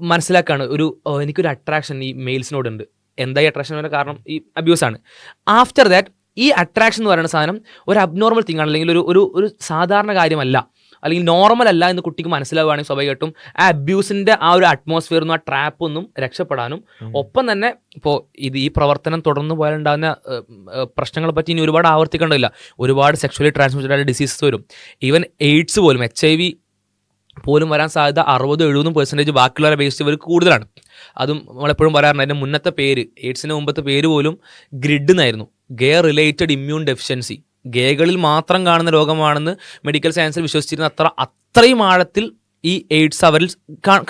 മനസ്സിലാക്കുകയാണ് ഒരു എനിക്കൊരു അട്രാക്ഷൻ ഈ മെയിൽസിനോടുണ്ട് എന്താ ഈ അട്രാക്ഷൻ വരുന്ന കാരണം ഈ അബ്യൂസാണ് ആഫ്റ്റർ ദാറ്റ് ഈ അട്രാക്ഷൻ എന്ന് പറയുന്ന സാധനം ഒരു അബ്നോർമൽ തിങ് ആണ്. അല്ലെങ്കിൽ ഒരു ഒരു സാധാരണ കാര്യമല്ല. അല്ലെങ്കിൽ നോർമൽ അല്ല എന്ന് കുട്ടിക്ക് മനസ്സിലാവുകയാണെങ്കിൽ സ്വാഭാവികമായിട്ടും ആ അബ്യൂസിന്റെ ആ ഒരു അറ്റ്മോസ്ഫിയർ ആ ട്രാപ്പ് ഒന്നും രക്ഷപ്പെടാനും ഒപ്പം തന്നെ ഇപ്പോൾ ഇത് ഈ പ്രവർത്തനം തുടർന്നു പോയാലുണ്ടാകുന്ന പ്രശ്നങ്ങളെ പറ്റി ഇനി ഒരുപാട് ആവർത്തിക്കേണ്ടതില്ല. ഒരുപാട് സെക്ഷലി ട്രാൻസ്മിറ്റഡ് ആയ ഡിസീസസ് വരും. ഈവൻ എയ്ഡ്സ് പോലും എച്ച് ഐ വി പോലും വരാൻ സാധ്യത അറുപത് എഴുപതും പെർസെന്റേജ് ബാക്കിയുള്ളവരെ ബേസ് ഇവർക്ക് കൂടുതലാണ്. അതും നമ്മളെപ്പോഴും പറയാറുണ്ട് അതിന്റെ മുന്നത്തെ പേര് എയ്ഡ്സിന് മുമ്പത്തെ പേര് പോലും ഗ്രിഡ് എന്നായിരുന്നു. ഗെയർ റിലേറ്റഡ് ഇമ്മ്യൂൺ ഡെഫിഷ്യൻസി ഗേകളിൽ മാത്രം കാണുന്ന രോഗമാണെന്ന് മെഡിക്കൽ സയൻസിൽ വിശ്വസിച്ചിരുന്ന അത്ര അത്രയും ആഴത്തിൽ ഈ എയ്ഡ്സ് അവരിൽ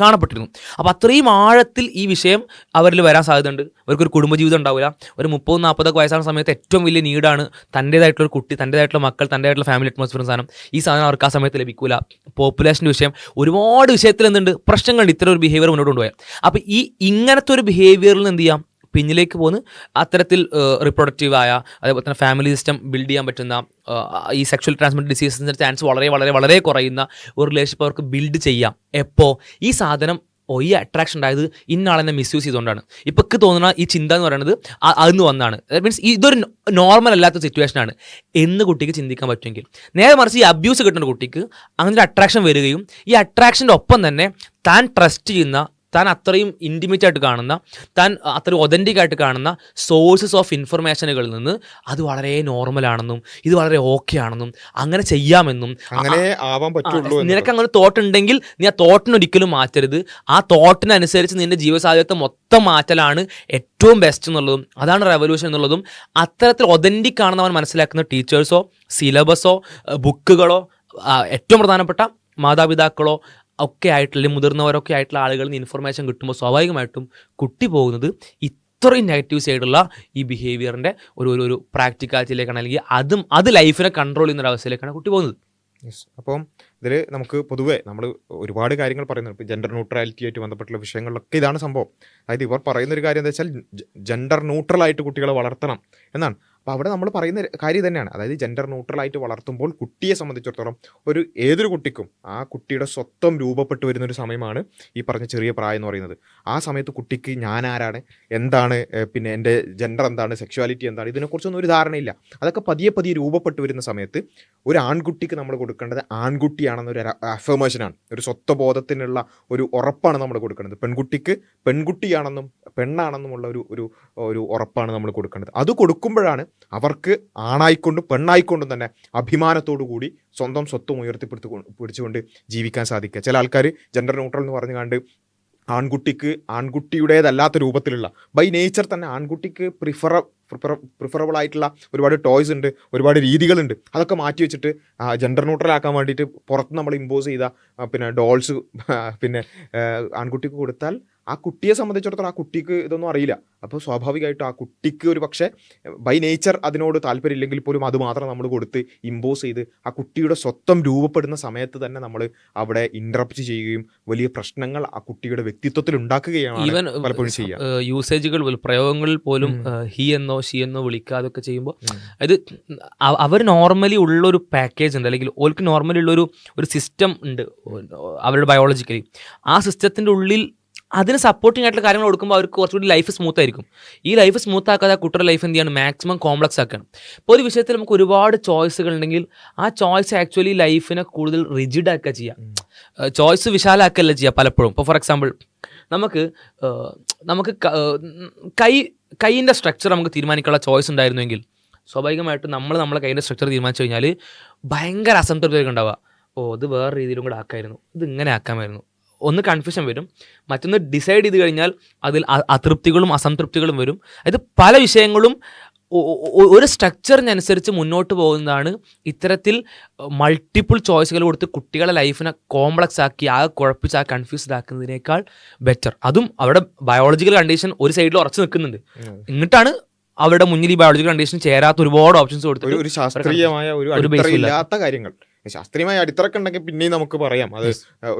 കാണപ്പെട്ടിരുന്നു. അപ്പോൾ അത്രയും ആഴത്തിൽ ഈ വിഷയം അവരിൽ വരാൻ സാധ്യതയുണ്ട്. അവർക്കൊരു കുടുംബജീവിതം ഉണ്ടാവില്ല ഒരു മുപ്പതും നാൽപ്പതൊക്കെ വയസ്സാണ് സമയത്ത് ഏറ്റവും വലിയ നീഡാണ് തന്റേതായിട്ടുള്ള ഒരു കുട്ടി തന്റേതായിട്ടുള്ള മക്കൾ തന്റേതായിട്ടുള്ള ഫാമിലി അറ്റ്മോസ്ഫിയർ സാധനം ഈ സാധനം അവർക്ക് ആ സമയത്ത് ലഭിക്കില്ല പോപ്പുലേഷന്റെ വിഷയം ഒരുപാട് വിഷയത്തിൽ എന്തുണ്ട് പ്രശ്നങ്ങളുണ്ട്. ഇത്തരം ഒരു ബിഹേവിയർ മുന്നോട്ട് കൊണ്ടുപോയാൽ. അപ്പോൾ ഈ ഇങ്ങനത്തെ ഒരു ബിഹേവിയറിൽ എന്ത് ചെയ്യാം? പിന്നിലേക്ക് പോകുന്ന. അത്തരത്തിൽ റിപ്രൊഡക്റ്റീവായ അതേപോലെ തന്നെ ഫാമിലി സിസ്റ്റം ബിൽഡ് ചെയ്യാൻ പറ്റുന്ന ഈ സെക്ഷൽ ട്രാൻസ്മിറ്റ് ഡിസീസിന്റെ ചാൻസ് വളരെ വളരെ വളരെ കുറയുന്ന ഒരു റിലേഷൻഷിപ്പ് അവർക്ക് ബിൽഡ് ചെയ്യാം. എപ്പോൾ ഈ സാധനം ഓ ഈ അട്രാക്ഷൻ ഉണ്ടായത് ഇന്നാളെന്നെ മിസ്യൂസ് ചെയ്തുകൊണ്ടാണ്. ഇപ്പം തോന്നുന്ന ഈ ചിന്ത എന്ന് പറയുന്നത് അതിന്ന് വന്നാണ്. മീൻസ് ഇതൊരു നോർമൽ അല്ലാത്ത സിറ്റുവേഷനാണ് എന്ന് കുട്ടിക്ക് ചിന്തിക്കാൻ പറ്റുമെങ്കിൽ. നേരെ മറിച്ച് ഈ അബ്യൂസ് കിട്ടുന്ന കുട്ടിക്ക് അങ്ങനെ ഒരു അട്രാക്ഷൻ വരികയും ഈ അട്രാക്ഷന്റെ ഒപ്പം തന്നെ താൻ ട്രസ്റ്റ് ചെയ്യുന്ന താൻ അത്രയും ഇന്റിമേറ്റ് ആയിട്ട് കാണുന്ന താൻ അത്രയും ഒതന്റിക് ആയിട്ട് കാണുന്ന സോഴ്സസ് ഓഫ് ഇൻഫർമേഷനുകളിൽ നിന്ന് അത് വളരെ നോർമൽ ആണെന്നും ഇത് വളരെ ഓക്കെ ആണെന്നും അങ്ങനെ ചെയ്യാമെന്നും അങ്ങനെ ആവാൻ പറ്റുള്ളൂ നിനക്ക് അങ്ങനെ തോട്ട് ഉണ്ടെങ്കിൽ നീ ആ തോട്ടിനൊരിക്കലും മാറ്റരുത്. ആ തോട്ടിനനുസരിച്ച് നിന്റെ ജീവസാധ്യത മൊത്തം മാറ്റലാണ് ഏറ്റവും ബെസ്റ്റ് എന്നുള്ളതും അതാണ് റെവല്യൂഷൻ എന്നുള്ളതും. അത്തരത്തിൽ ഒതന്റിക് ആണെന്ന് അവൻ മനസ്സിലാക്കുന്ന ടീച്ചേഴ്സോ സിലബസോ ബുക്കുകളോ ഏറ്റവും പ്രധാനപ്പെട്ട മാതാപിതാക്കളോ ഒക്കെ ആയിട്ടുള്ള മുതിർന്നവരൊക്കെ ആയിട്ടുള്ള ആളുകളിൽ നിന്ന് ഇൻഫർമേഷൻ കിട്ടുമ്പോൾ സ്വാഭാവികമായിട്ടും കുട്ടി പോകുന്നത് ഇത്രയും നെഗറ്റീവ് സൈഡുള്ള ഈ ബിഹേവിയറിന്റെ ഒരു ഒരു പ്രാക്ടിക്കാലിറ്റിയിലേക്കാണ് അല്ലെങ്കിൽ അതും അത് ലൈഫിനെ കൺട്രോൾ ചെയ്യുന്ന ഒരു അവസ്ഥയിലേക്കാണ് കുട്ടി പോകുന്നത്. യെസ് അപ്പം ഇതിൽ നമുക്ക് പൊതുവെ നമ്മൾ ഒരുപാട് കാര്യങ്ങൾ പറയുന്നുണ്ട്. ഇപ്പോൾ ജെൻഡർ ന്യൂട്രാലിറ്റി ആയിട്ട് ബന്ധപ്പെട്ടുള്ള വിഷയങ്ങളിലൊക്കെ ഇതാണ് സംഭവം. അതായത് ഇവർ പറയുന്ന ഒരു കാര്യം എന്താ വെച്ചാൽ ജെൻഡർ ന്യൂട്രലായിട്ട് കുട്ടികളെ വളർത്തണം എന്നാണ്. അപ്പോൾ അവിടെ നമ്മൾ പറയുന്ന കാര്യം തന്നെയാണ് അതായത് ജെൻഡർ ന്യൂട്രലായിട്ട് വളർത്തുമ്പോൾ കുട്ടിയെ സംബന്ധിച്ചിടത്തോളം ഒരു ഏതൊരു കുട്ടിക്കും ആ കുട്ടിയുടെ സ്വത്വം രൂപപ്പെട്ടു വരുന്ന ഒരു സമയമാണ് ഈ പറഞ്ഞ ചെറിയ പ്രായം എന്ന് പറയുന്നത്. ആ സമയത്ത് കുട്ടിക്ക് ഞാൻ ആരാണ് എന്താണ് പിന്നെ എന്റെ ജെൻഡർ എന്താണ് സെക്ഷുവാലിറ്റി എന്താണ്? ഇതിനെക്കുറിച്ചൊന്നും ഒരു ധാരണയില്ല. അതൊക്കെ പതിയെ പതിയെ രൂപപ്പെട്ടു വരുന്ന സമയത്ത് ഒരു ആൺകുട്ടിക്ക് നമ്മൾ കൊടുക്കേണ്ടത് ആൺകുട്ടിയാണെന്നൊരു അഫർമേഷനാണ് ഒരു സ്വത്വബോധത്തിനുള്ള ഒരു ഉറപ്പാണ് നമ്മൾ കൊടുക്കേണ്ടത്. പെൺകുട്ടിക്ക് പെൺകുട്ടിയാണെന്നും പെണ്ണാണെന്നുമുള്ള ഒരു ഒരു ഒരു ഉറപ്പാണ് നമ്മൾ കൊടുക്കേണ്ടത്. അത് കൊടുക്കുമ്പോഴാണ് അവർക്ക് ആണായിക്കൊണ്ടും പെണ്ണായിക്കൊണ്ടും തന്നെ അഭിമാനത്തോടു കൂടി സ്വന്തം സ്വത്തും ഉയർത്തിപ്പിടുത്തു പിടിച്ചുകൊണ്ട് ജീവിക്കാൻ സാധിക്കുക. ചില ആൾക്കാർ ജെൻഡർ ന്യൂട്രൽ എന്ന് പറഞ്ഞു കണ്ട് ആൺകുട്ടിക്ക് ആൺകുട്ടിയുടേതല്ലാത്ത രൂപത്തിലുള്ള ബൈ നേച്ചർ തന്നെ ആൺകുട്ടിക്ക് പ്രിഫറ പ്രിഫറബിൾ ആയിട്ടുള്ള ഒരുപാട് ടോയ്സ് ഉണ്ട് ഒരുപാട് രീതികളുണ്ട്. അതൊക്കെ മാറ്റി വെച്ചിട്ട് ജെൻഡർ ന്യൂട്രൽ ആക്കാൻ വേണ്ടിയിട്ട് പുറത്ത് നമ്മൾ ഇമ്പോസ് ചെയ്ത പിന്നെ ഡോൾസ് പിന്നെ ആൺകുട്ടിക്ക് കൊടുത്താൽ ആ കുട്ടിയെ സംബന്ധിച്ചിടത്തോളം ആ കുട്ടിക്ക് ഇതൊന്നും അറിയില്ല. അപ്പോൾ സ്വാഭാവികമായിട്ടും ആ കുട്ടിക്ക് ഒരു പക്ഷേ ബൈ നേച്ചർ അതിനോട് താല്പര്യമില്ലെങ്കിൽ പോലും അത് മാത്രം നമ്മൾ കൊടുത്ത് ഇമ്പോസ് ചെയ്ത് ആ കുട്ടിയുടെ സ്വത്വം രൂപപ്പെടുന്ന സമയത്ത് തന്നെ നമ്മൾ അവിടെ ഇന്ററപ്റ്റ് ചെയ്യുകയും വലിയ പ്രശ്നങ്ങൾ ആ കുട്ടിയുടെ വ്യക്തിത്വത്തിൽ ഉണ്ടാക്കുകയാണ് ഈവൻ പലപ്പോഴും ചെയ്യുക യൂസേജുകൾ പ്രയോഗങ്ങളിൽ പോലും ഹി എന്നോ ഷി എന്നോ വിളിക്കാതൊക്കെ ചെയ്യുമ്പോൾ. അത് അവർ നോർമലി ഉള്ളൊരു പാക്കേജ് ഉണ്ട്. അല്ലെങ്കിൽ ഓൾക്ക് നോർമലി ഉള്ളൊരു ഒരു സിസ്റ്റം ഉണ്ട് അവരുടെ ബയോളജിക്കലി ആ സിസ്റ്റത്തിന്റെ ഉള്ളിൽ അതിന് സപ്പോർട്ടിംഗ് ആയിട്ടുള്ള കാര്യങ്ങൾ കൊടുക്കുമ്പോൾ അവർക്ക് കുറച്ചുകൂടി ലൈഫ് സ്മൂത്ത് ആയിരിക്കും. ഈ ലൈഫ് സ്മൂത്ത് ആക്കാതെ കുട്ടിയുടെ ലൈഫ് എന്ത് ചെയ്യാണ്? മാക്സിമം കോംപ്ലക്സ് ആക്കണം ഇപ്പോൾ ഒരു വിഷയത്തിൽ നമുക്ക് ഒരുപാട് ചോയ്സുകൾ ഉണ്ടെങ്കിൽ ആ ചോയ്സ് ആക്ച്വലി ലൈഫിനെ കൂടുതൽ റിജിഡ് ആക്കുക ചെയ്യുക ചോയ്സ് വിശാലാക്കല്ല ചെയ്യുക പലപ്പോഴും. ഇപ്പോൾ ഫോർ എക്സാമ്പിൾ നമുക്ക് നമുക്ക് കൈ കൈയിന്റെ സ്ട്രക്ചർ നമുക്ക് തീരുമാനിക്കാനുള്ള ചോയ്സ് ഉണ്ടായിരുന്നെങ്കിൽ സ്വാഭാവികമായിട്ടും നമ്മൾ നമ്മളെ കൈയിന്റെ സ്ട്രക്ചർ തീരുമാനിച്ചു കഴിഞ്ഞാൽ ഭയങ്കര അസംതൃപ്തിയൊക്കെ ഉണ്ടാവുക. ഓ ഇത് വേറെ രീതിയിലും കൂടെ ആക്കായിരുന്നു. ഇത് ഇങ്ങനെ ആക്കാമായിരുന്നു. ഒന്ന് കൺഫ്യൂഷൻ വരും. മറ്റൊന്ന് ഡിസൈഡ് ചെയ്ത് കഴിഞ്ഞാൽ അതിൽ അതൃപ്തികളും അസംതൃപ്തികളും വരും. അതായത് പല വിഷയങ്ങളും ഒരു സ്ട്രക്ചറിനനുസരിച്ച് മുന്നോട്ട് പോകുന്നതാണ് ഇത്തരത്തിൽ മൾട്ടിപ്പിൾ ചോയ്സുകൾ കൊടുത്ത് കുട്ടികളെ ലൈഫിനെ കോംപ്ലക്സ് ആക്കി ആ കുഴപ്പിച്ച് ആ കൺഫ്യൂസ്ഡ് ആക്കുന്നതിനേക്കാൾ ബെറ്റർ അതും അവിടെ ബയോളജിക്കൽ കണ്ടീഷൻ ഒരു സൈഡിൽ ഉറച്ചു നിൽക്കുന്നുണ്ട്. എന്നിട്ടാണ് അവരുടെ മുന്നിൽ ഈ ബയോളജിക്കൽ കണ്ടീഷൻ ചേരാത്ത ഒരുപാട് ഓപ്ഷൻസ് കൊടുത്തത് ഒരു ശാസ്ത്രീയമായ ഒരു ബേസ് ഇല്ലാത്ത കാര്യങ്ങൾ. ശാസ്ത്രീയമായ അടിത്തറക്കുണ്ടെങ്കിൽ പിന്നെയും നമുക്ക് പറയാം. അത്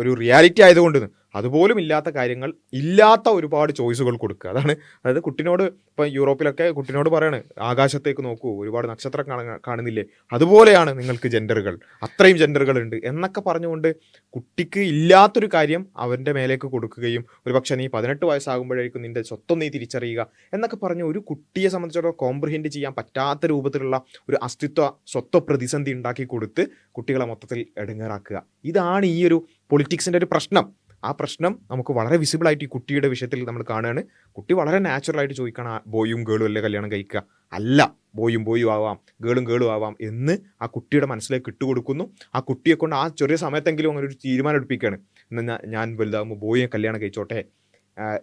ഒരു റിയാലിറ്റി ആയതുകൊണ്ട് അതുപോലും ഇല്ലാത്ത കാര്യങ്ങൾ ഇല്ലാത്ത ഒരുപാട് ചോയ്സുകൾ കൊടുക്കുക. അതാണ് അതായത് കുട്ടിനോട് ഇപ്പം യൂറോപ്പിലൊക്കെ കുട്ടിനോട് പറയാണ് ആകാശത്തേക്ക് നോക്കൂ ഒരുപാട് നക്ഷത്രം കാണ- കാണുന്നില്ലേ? അതുപോലെയാണ് നിങ്ങൾക്ക് ജെൻഡറുകൾ. അത്രയും ജെൻഡറുകൾ ഉണ്ട് എന്നൊക്കെ പറഞ്ഞുകൊണ്ട് കുട്ടിക്ക് ഇല്ലാത്തൊരു കാര്യം അവന്റെ മേലേക്ക് കൊടുക്കുകയും ഒരുപക്ഷെ നീ പതിനെട്ട് വയസ്സാകുമ്പോഴേക്കും നിന്റെ സ്വത്തം നീ തിരിച്ചറിയുക എന്നൊക്കെ പറഞ്ഞ് ഒരു കുട്ടിയെ സംബന്ധിച്ചിടത്തോളം കോംപ്രിഹെൻഡ് ചെയ്യാൻ പറ്റാത്ത രൂപത്തിലുള്ള ഒരു അസ്തിത്വ സ്വത്വ പ്രതിസന്ധി ഉണ്ടാക്കി കൊടുത്ത് കുട്ടികളെ മൊത്തത്തിൽ എടുങ്ങേറാക്കുക. ഇതാണ് ഈ ഒരു പൊളിറ്റിക്സിന്റെ ഒരു പ്രശ്നം. ആ പ്രശ്നം നമുക്ക് വളരെ വിസിബിൾ ആയിട്ട് ഈ കുട്ടിയുടെ വിഷയത്തിൽ നമ്മൾ കാണുകയാണ്. കുട്ടി വളരെ നാച്ചുറൽ ആയിട്ട് ചോദിക്കണം ബോയും ഗേളും അല്ലേ കല്യാണം കഴിക്കുക? അല്ല ബോയും ബോയും ആവാം ഗേളും ഗേളും ആവാം എന്ന് ആ കുട്ടിയുടെ മനസ്സിലേക്ക് ഇട്ടുകൊടുക്കുന്നു ആ കുട്ടിയെ കൊണ്ട് ആ ചെറിയ സമയത്തെങ്കിലും അങ്ങനെ ഒരു തീരുമാനം എടുപ്പിക്കുകയാണ്. എന്ന് ഞാൻ വലുതാകുമ്പോൾ ബോയെ കല്യാണം കഴിച്ചോട്ടെ?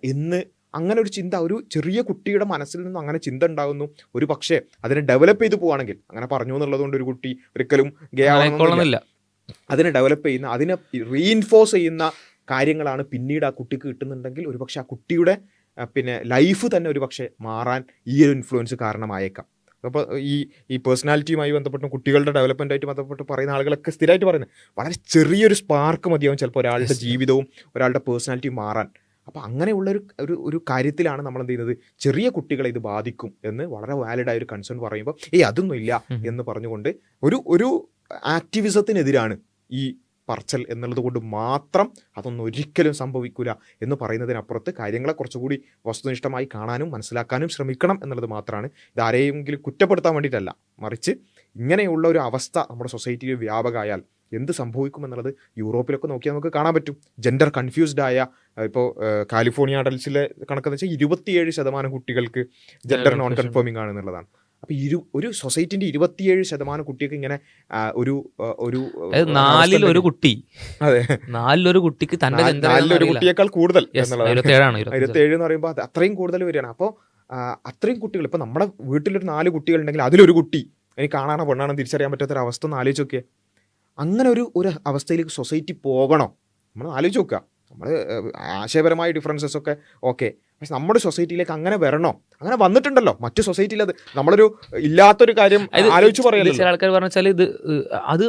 എന്ന് അങ്ങനെ ഒരു ചിന്ത ഒരു ചെറിയ കുട്ടിയുടെ മനസ്സിൽ നിന്നും അങ്ങനെ ചിന്ത ഉണ്ടാകുന്നു. ഒരു പക്ഷേ അതിനെ ഡെവലപ്പ് ചെയ്ത് പോവാണെങ്കിൽ അങ്ങനെ പറഞ്ഞു എന്നുള്ളതുകൊണ്ട് ഒരു കുട്ടി ഒരിക്കലും ഗേ ആവണമെന്നില്ല. അതിനെ ഡെവലപ്പ് ചെയ്യുന്ന അതിനെ റീഇൻഫോഴ്സ് ചെയ്യുന്ന കാര്യങ്ങളാണ് പിന്നീട് ആ കുട്ടിക്ക് കിട്ടുന്നുണ്ടെങ്കിൽ ഒരുപക്ഷെ ആ കുട്ടിയുടെ പിന്നെ ലൈഫ് തന്നെ ഒരുപക്ഷെ മാറാൻ ഈ ഒരു ഇൻഫ്ലുവൻസ് കാരണമായേക്കാം. അപ്പോൾ ഈ ഈ പേഴ്സണാലിറ്റിയുമായി ബന്ധപ്പെട്ടും കുട്ടികളുടെ ഡെവലപ്മെന്റായിട്ട് ബന്ധപ്പെട്ട് പറയുന്ന ആളുകളൊക്കെ സ്ഥിരമായിട്ട് പറയുന്നത് വളരെ ചെറിയൊരു സ്പാർക്ക് മതിയാവും ചിലപ്പോൾ ഒരാളുടെ ജീവിതവും ഒരാളുടെ പേഴ്സണാലിറ്റിയും മാറാൻ. അപ്പോൾ അങ്ങനെയുള്ള ഒരു ഒരു ഒരു കാര്യത്തിലാണ് നമ്മൾ എന്ത് ചെയ്യുന്നത്? ചെറിയ കുട്ടികളെ ഇത് ബാധിക്കും എന്ന് വളരെ വാലിഡായ ഒരു കൺസേൺ പറയുമ്പോൾ ഏയ് അതൊന്നും ഇല്ല. എന്ന് പറഞ്ഞുകൊണ്ട് ഒരു ഒരു ആക്ടിവിസത്തിനെതിരാണ് ഈ പറച്ചൽ എന്നുള്ളത് കൊണ്ട് മാത്രം അതൊന്നും ഒരിക്കലും സംഭവിക്കില്ല എന്ന് പറയുന്നതിനപ്പുറത്ത് കാര്യങ്ങളെ കുറച്ചുകൂടി വസ്തുനിഷ്ഠമായി കാണാനും മനസ്സിലാക്കാനും ശ്രമിക്കണം എന്നുള്ളത് മാത്രമാണ്. ഇതാരെയെങ്കിലും കുറ്റപ്പെടുത്താൻ വേണ്ടിയിട്ടല്ല. മറിച്ച് ഇങ്ങനെയുള്ള ഒരു അവസ്ഥ നമ്മുടെ സൊസൈറ്റിയിൽ വ്യാപകമായാൽ എന്ത് സംഭവിക്കും എന്നുള്ളത് യൂറോപ്പിലൊക്കെ നോക്കിയാൽ നമുക്ക് കാണാൻ പറ്റും. ജെൻഡർ കൺഫ്യൂസ്ഡ് ആയ ഇപ്പോൾ കാലിഫോർണിയ അഡൽസിലെ കണക്കെന്ന് വെച്ചാൽ ഇരുപത്തിയേഴ് ശതമാനം കുട്ടികൾക്ക് ജെൻഡർ നോൺ. കൺഫേമിംഗ് ആണ് എന്നുള്ളതാണ്. അപ്പോൾ ഇരു ഒരു സൊസൈറ്റിന്റെ ഇരുപത്തിയേഴ് ശതമാനം കുട്ടികൾക്ക് ഇങ്ങനെ ഒരു ഒരു നാലിൽ ഒരു കുട്ടി. അതെ. നാലിലൊരു കുട്ടിക്ക് തന്നെ നാലിലൊരു കുട്ടിയേക്കാൾ കൂടുതൽ ഇരുപത്തിയേഴാണ് ഇരുപത്തിയേഴ്. എന്ന് പറയുമ്പോൾ അത് അത്രയും കൂടുതൽ വരികയാണ്. അപ്പോൾ അത്രയും കുട്ടികൾ ഇപ്പം നമ്മുടെ വീട്ടിലൊരു നാല് കുട്ടികളുണ്ടെങ്കിൽ അതിലൊരു കുട്ടി എനിക്ക് കാണാനോ പെണ്ണാണോ തിരിച്ചറിയാൻ പറ്റാത്തൊരു അവസ്ഥ ഒന്ന് ആലോചിച്ച് നോക്കിയേ. അങ്ങനെ ഒരു ഒരു അവസ്ഥയിലേക്ക് സൊസൈറ്റി പോകണോ. നമ്മൾ ആലോചിച്ച് നോക്കുക. നമ്മൾ ആശയപരമായ ഡിഫറൻസസ് ഒക്കെ ഓക്കെ പക്ഷെ നമ്മുടെ സൊസൈറ്റിയിലേക്ക് അങ്ങനെ വരണോ? അങ്ങനെ വന്നിട്ടുണ്ടല്ലോ. മറ്റു സൊസൈറ്റിയിൽ അത് നമ്മളൊരു ഇല്ലാത്തൊരു കാര്യം ആലോചിച്ച് പറയുന്നത് ചില ആൾക്കാർ പറഞ്ഞാൽ ഇത് അത്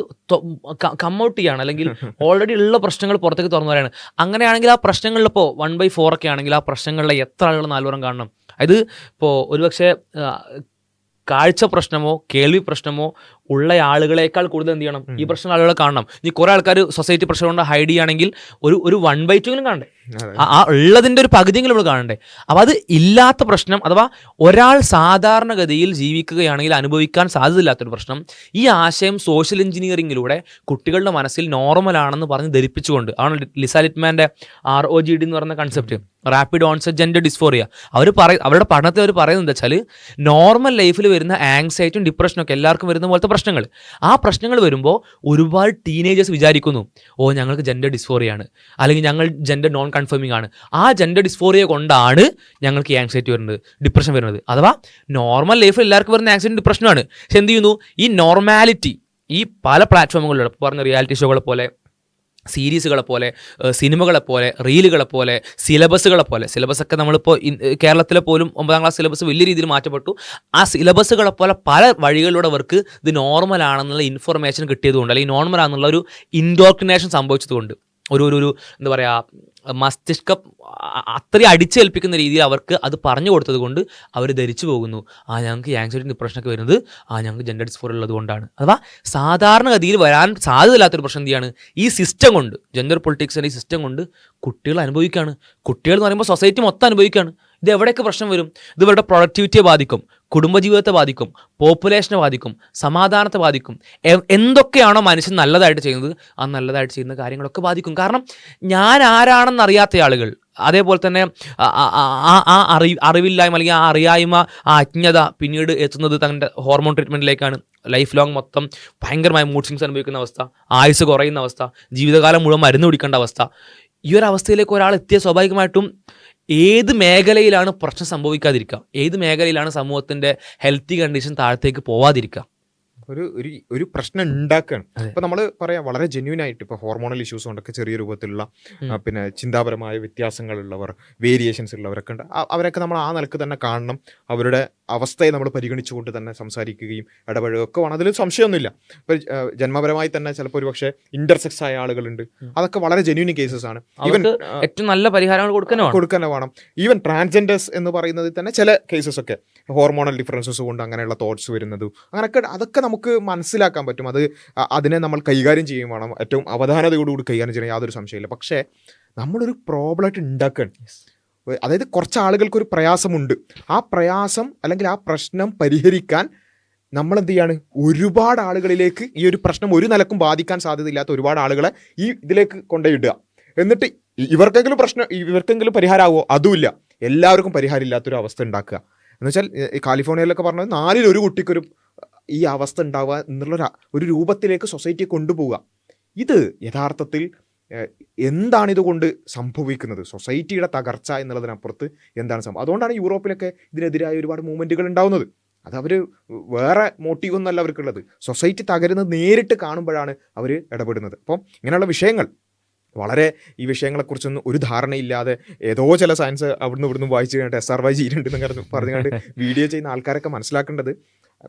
കമ്മൗട്ട് ചെയ്യാണ്. അല്ലെങ്കിൽ ഓൾറെഡി ഉള്ള പ്രശ്നങ്ങൾ പുറത്തേക്ക് തുറന്നു വരാണ് അങ്ങനെയാണെങ്കിൽ ആ പ്രശ്നങ്ങളിലിപ്പോൾ വൺ ബൈ ഫോർ ഒക്കെ ആണെങ്കിൽ ആ പ്രശ്നങ്ങളിലെ എത്ര ആളുകൾ നാലുപുറം കാണണം? അതായത് ഇപ്പോൾ ഒരുപക്ഷെ കാഴ്ച പ്രശ്നമോ കേൾവി പ്രശ്നമോ ഉള്ള ആളുകളെക്കാൾ കൂടുതൽ എന്ത് ചെയ്യണം? ഈ പ്രശ്നം ആളുകളെ കാണണം. ഇനി കുറെ ആൾക്കാർ സൊസൈറ്റി പ്രഷർ കൊണ്ട് ഹൈഡ് ചെയ്യുകയാണെങ്കിൽ ഒരു ഒരു വൺ ബൈ ടു കാണണ്ടേ? ആ- ഉള്ളതിന്റെ ഉള്ളതിന്റെ ഒരു പകുതിയെങ്കിലും നമ്മൾ കാണണ്ടേ? അപ്പൊ അത് ഇല്ലാത്ത പ്രശ്നം അഥവാ ഒരാൾ സാധാരണഗതിയിൽ ജീവിക്കുകയാണെങ്കിൽ അനുഭവിക്കാൻ സാധ്യതയില്ലാത്തൊരു പ്രശ്നം ഈ ആശയം സോഷ്യൽ എഞ്ചിനീയറിംഗിലൂടെ കുട്ടികളുടെ മനസ്സിൽ നോർമൽ ആണെന്ന് പറഞ്ഞ് ധരിപ്പിച്ചുകൊണ്ട് ആണ് ലിസ ലിറ്റ്മാന്റെ ആർ ഒ ജി ഡി എന്ന് പറയുന്ന concept rapid onset gender dysphoria അവർ പറയും അവരുടെ പഠനത്തിൽ അവർ പറയുന്നത് എന്താ വെച്ചാൽ നോർമൽ ലൈഫിൽ വരുന്ന ആങ്സൈറ്റും ഡിപ്രഷനും ഒക്കെ എല്ലാവർക്കും വരുന്ന പോലത്തെ പ്രശ്നങ്ങൾ. ആ പ്രശ്നങ്ങൾ വരുമ്പോൾ ഒരുപാട് ടീനേജേഴ്സ് വിചാരിക്കുന്നു ഓ ഞങ്ങൾക്ക് ജെൻഡർ ഡിസ്ഫോറിയാണ് അല്ലെങ്കിൽ ഞങ്ങൾ ജെൻഡർ നോൺ കൺഫേമിംഗ് ആണ്. ആ ജെൻഡർ ഡിസ്ഫോറിയ കൊണ്ടാണ് ഞങ്ങൾക്ക് ആങ്സൈറ്റി വരുന്നത് ഡിപ്രഷൻ വരുന്നത്. അഥവാ നോർമൽ ലൈഫിൽ എല്ലാവർക്കും വരുന്ന ആങ്സൈറ്റി ഡിപ്രഷനാണ് പക്ഷെ എന്ത് ചെയ്യുന്നു? ഈ നോർമാലിറ്റി ഈ പല പ്ലാറ്റ്ഫോമുകളിലും പറഞ്ഞ റിയാലിറ്റി ഷോകളെ പോലെ സീരീസുകളെ പോലെ സിനിമകളെ പോലെ റീലുകളെ പോലെ സിലബസുകളെ പോലെ സിലബസൊക്കെ നമ്മളിപ്പോൾ കേരളത്തിലെ പോലും ഒമ്പതാം ക്ലാസ് സിലബസ് വലിയ രീതിയിൽ മാറ്റപ്പെട്ടു. ആ സിലബസുകളെ പോലെ പല വഴികളിലൂടെ അവർക്ക് ഇത് നോർമൽ ആണെന്നുള്ള ഇൻഫർമേഷൻ കിട്ടിയതുകൊണ്ട് അല്ലെങ്കിൽ നോർമൽ ആണെന്നുള്ള ഒരു ഇൻഡോക്ടിനേഷൻ സംഭവിച്ചതുകൊണ്ട് ഒരു ഒരു എന്താ പറയുക മസ്തിഷ്കം അത്രയും അടിച്ചേൽപ്പിക്കുന്ന രീതിയിൽ അവർക്ക് അത് പറഞ്ഞു കൊടുത്തത് കൊണ്ട് അവർ ധരിച്ചു പോകുന്നു. ആ ഞങ്ങൾക്ക് ആങ്സൈറ്റി ഡിപ്രഷനൊക്കെ വരുന്നത് ആ ഞങ്ങൾക്ക് ജെൻഡർ ഡിസ്ഫോർ ഉള്ളത് കൊണ്ടാണ്. അഥവാ സാധാരണഗതിയിൽ വരാൻ സാധ്യതയില്ലാത്തൊരു പ്രശ്നം എന്തിയാണ് ഈ സിസ്റ്റം കൊണ്ട് ജെൻഡർ പൊളിറ്റിക്സിന്റെ ഈ സിസ്റ്റം കൊണ്ട് കുട്ടികൾ അനുഭവിക്കുകയാണ്. കുട്ടികൾ എന്ന് പറയുമ്പോൾ സൊസൈറ്റി മൊത്തം അനുഭവിക്കുകയാണ്. ഇത് എവിടെയൊക്കെ പ്രശ്നം വരും? ഇത് ഇവരുടെ പ്രൊഡക്ടിവിറ്റിയെ ബാധിക്കും കുടുംബജീവിതത്തെ ബാധിക്കും പോപ്പുലേഷനെ ബാധിക്കും സമാധാനത്തെ ബാധിക്കും. എന്തൊക്കെയാണോ മനുഷ്യൻ നല്ലതായിട്ട് ചെയ്യുന്നത് ആ നല്ലതായിട്ട് ചെയ്യുന്ന കാര്യങ്ങളൊക്കെ ബാധിക്കും. കാരണം ഞാൻ ആരാണെന്ന് അറിയാത്ത ആളുകൾ അതേപോലെ തന്നെ ആ- അറി അറിവില്ലായ്മ അല്ലെങ്കിൽ ആ അറിയായ്മ ആ അജ്ഞത പിന്നീട് എത്തുന്നത് തന്റെ ഹോർമോൺ ട്രീറ്റ്മെന്റിലേക്കാണ് ലൈഫ് ലോങ് മൊത്തം ഭയങ്കരമായ മൂഡ് സ്വിങ്സ് അനുഭവിക്കുന്ന അവസ്ഥ ആയുസ് കുറയുന്ന അവസ്ഥ ജീവിതകാലം മുഴുവൻ മരുന്ന് കുടിക്കേണ്ട അവസ്ഥ. ഈ ഒരു അവസ്ഥയിലേക്ക് ഒരാൾ എത്തിയ സ്വാഭാവികമായിട്ടും ഏത് മേഖലയിലാണ് പ്രശ്നം സംഭവിക്കാതിരിക്കുക? ഏത് മേഖലയിലാണ് സമൂഹത്തിന്റെ ഹെൽത്തി കണ്ടീഷൻ താഴത്തേക്ക് പോവാതിരിക്കുക? ഒരു ഒരു ഒരു പ്രശ്നം ഉണ്ടാക്കുകയാണ്. ഇപ്പൊ നമ്മൾ പറയാം വളരെ ജെന്യൂൻ ആയിട്ട് ഇപ്പൊ ഹോർമോണൽ ഇഷ്യൂസ് കൊണ്ടൊക്കെ ചെറിയ രൂപത്തിലുള്ള പിന്നെ ചിന്താപരമായ വ്യത്യാസങ്ങളുള്ളവർ വേരിയേഷൻസ് ഉള്ളവരൊക്കെ ഉണ്ട്. അവരൊക്കെ നമ്മൾ ആ നിലയ്ക്ക് തന്നെ കാണണം. അവരുടെ അവസ്ഥയെ നമ്മൾ പരിഗണിച്ചുകൊണ്ട് തന്നെ സംസാരിക്കുകയും ഇടപഴകുകയൊക്കെ വേണം. അതിൽ സംശയമൊന്നുമില്ല. ഇപ്പൊ ജന്മപരമായി തന്നെ ചിലപ്പോൾ ഒരു പക്ഷേ ഇന്റർസെക്സ് ആയ ആളുകളുണ്ട്. അതൊക്കെ വളരെ ജെന്യൂൻ കേസസ് ആണ്. ഈവൻ ഏറ്റവും നല്ല പരിഹാരങ്ങൾ കൊടുക്കാനോ കൊടുക്കാനോ വേണം. ഈവൻ ട്രാൻസ്ജെൻഡേഴ്സ് എന്ന് പറയുന്നത് തന്നെ ചില കേസസ് ഒക്കെ ഹോർമോണൽ ഡിഫറൻസസ് കൊണ്ട് അങ്ങനെയുള്ള തോട്ട്സ് വരുന്നതും അങ്ങനെയൊക്കെ അതൊക്കെ നമുക്ക് മനസ്സിലാക്കാൻ പറ്റും. അത് അതിനെ നമ്മൾ കൈകാര്യം ചെയ്യും വേണം. ഏറ്റവും അവധാനതയോടുകൂടി കൈകാര്യം ചെയ്യണം യാതൊരു സംശയമില്ല പക്ഷേ നമ്മളൊരു പ്രോബ്ലമായിട്ട് ഉണ്ടാക്കണം അതായത് കുറച്ച് ആളുകൾക്ക് ഒരു പ്രയാസമുണ്ട്. ആ പ്രയാസം അല്ലെങ്കിൽ ആ പ്രശ്നം പരിഹരിക്കാൻ നമ്മൾ എന്ത് ചെയ്യാണ് ഒരുപാട് ആളുകളിലേക്ക് ഈ ഒരു പ്രശ്നം ഒരു നിലക്കും ബാധിക്കാൻ സാധ്യതയില്ലാത്ത ഒരുപാട് ആളുകളെ ഈ ഇതിലേക്ക് കൊണ്ടുപോയിടുക എന്നിട്ട് ഇവർക്കെങ്കിലും പ്രശ്നം ഇവർക്കെങ്കിലും പരിഹാരമാവോ അതുമില്ല. എല്ലാവർക്കും പരിഹാരമില്ലാത്തൊരു അവസ്ഥ ഉണ്ടാക്കുക. എന്ന് വെച്ചാൽ ഈ- ഈ കാലിഫോർണിയയിലൊക്കെ പറഞ്ഞത് നാലിൽ ഒരു കുട്ടിക്കൊരു ഈ അവസ്ഥ ഉണ്ടാവുക എന്നുള്ള ഒരു- രൂപത്തിലേക്ക് സൊസൈറ്റിയെ കൊണ്ടുപോവുക. ഇത് യഥാർത്ഥത്തിൽ എന്താണ് ഇതുകൊണ്ട് സംഭവിക്കുന്നത്? സൊസൈറ്റിയുടെ തകർച്ച എന്നുള്ളതിനപ്പുറത്ത് എന്താണ് സംഭവം? അതുകൊണ്ടാണ് യൂറോപ്പിലൊക്കെ ഇതിനെതിരായ ഒരുപാട് മൂവ്മെന്റുകൾ ഉണ്ടാവുന്നത്. അത് അവർ വേറെ മോട്ടീവ് ഒന്നല്ല അവർക്കുള്ളത്. സൊസൈറ്റി തകരുന്നത് നേരിട്ട് കാണുമ്പോഴാണ് അവർ ഇടപെടുന്നത്. അപ്പം ഇങ്ങനെയുള്ള വിഷയങ്ങൾ വളരെ ഈ വിഷയങ്ങളെക്കുറിച്ചൊന്നും ഒരു ധാരണയില്ലാതെ ഏതോ ചില സയൻസ് അവിടുന്ന് ഇവിടുന്ന് വായിച്ച് കഴിഞ്ഞിട്ട് എസ് ആർ വൈ ജീരുണ്ടെന്ന് പറഞ്ഞുകൊണ്ട് വീഡിയോ ചെയ്യുന്ന ആൾക്കാരൊക്കെ മനസ്സിലാക്കേണ്ടത്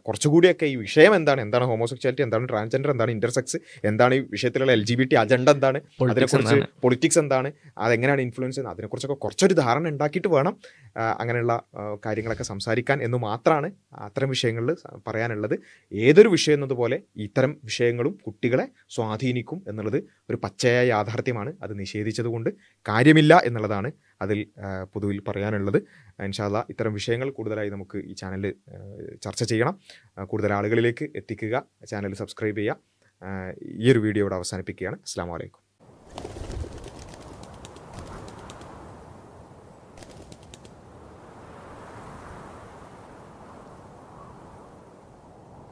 കുറച്ചുകൂടിയൊക്കെ ഈ വിഷയം എന്താണ്? എന്താണ് ഹോമോസെക്ച്വാലിറ്റി എന്താണ് ട്രാൻസ്ജെൻഡർ? എന്താണ് ഇന്റർസെക്സ്? എന്താണ് ഈ വിഷയത്തിലുള്ള L G B T agenda എന്താണ്? അതിനെക്കുറിച്ച് പൊളിറ്റിക്സ് എന്താണ്? അതെങ്ങനെയാണ് ഇൻഫ്ലുവൻസ് ചെയ്യുന്നത്? അതിനെക്കുറിച്ചൊക്കെ കുറച്ചൊരു ധാരണ ഉണ്ടാക്കിയിട്ട് വേണം അങ്ങനെയുള്ള കാര്യങ്ങളൊക്കെ സംസാരിക്കാൻ എന്ന് മാത്രമാണ് അത്തരം വിഷയങ്ങളിൽ പറയാനുള്ളത്. ഏതൊരു വിഷയം എന്നതുപോലെ ഇത്തരം വിഷയങ്ങളും കുട്ടികളെ സ്വാധീനിക്കും എന്നുള്ളത് ഒരു പച്ചയായ യാഥാർത്ഥ്യമാണ്. അത് നിഷേധിച്ചതുകൊണ്ട് കാര്യമില്ല എന്നുള്ളതാണ് അതിൽ പൊതുവിൽ പറയാനുള്ളത്. ഇൻഷാല്ല ഇത്തരം വിഷയങ്ങൾ കൂടുതലായി നമുക്ക് ഈ ചാനലിൽ ചർച്ച ചെയ്യണം. കൂടുതൽ ആളുകളിലേക്ക് എത്തിക്കുക ചാനൽ സബ്സ്ക്രൈബ് ചെയ്യുക. ഈ ഒരു വീഡിയോ ഇവിടെ അവസാനിപ്പിക്കുകയാണ്. അസ്സാം വലൈക്കും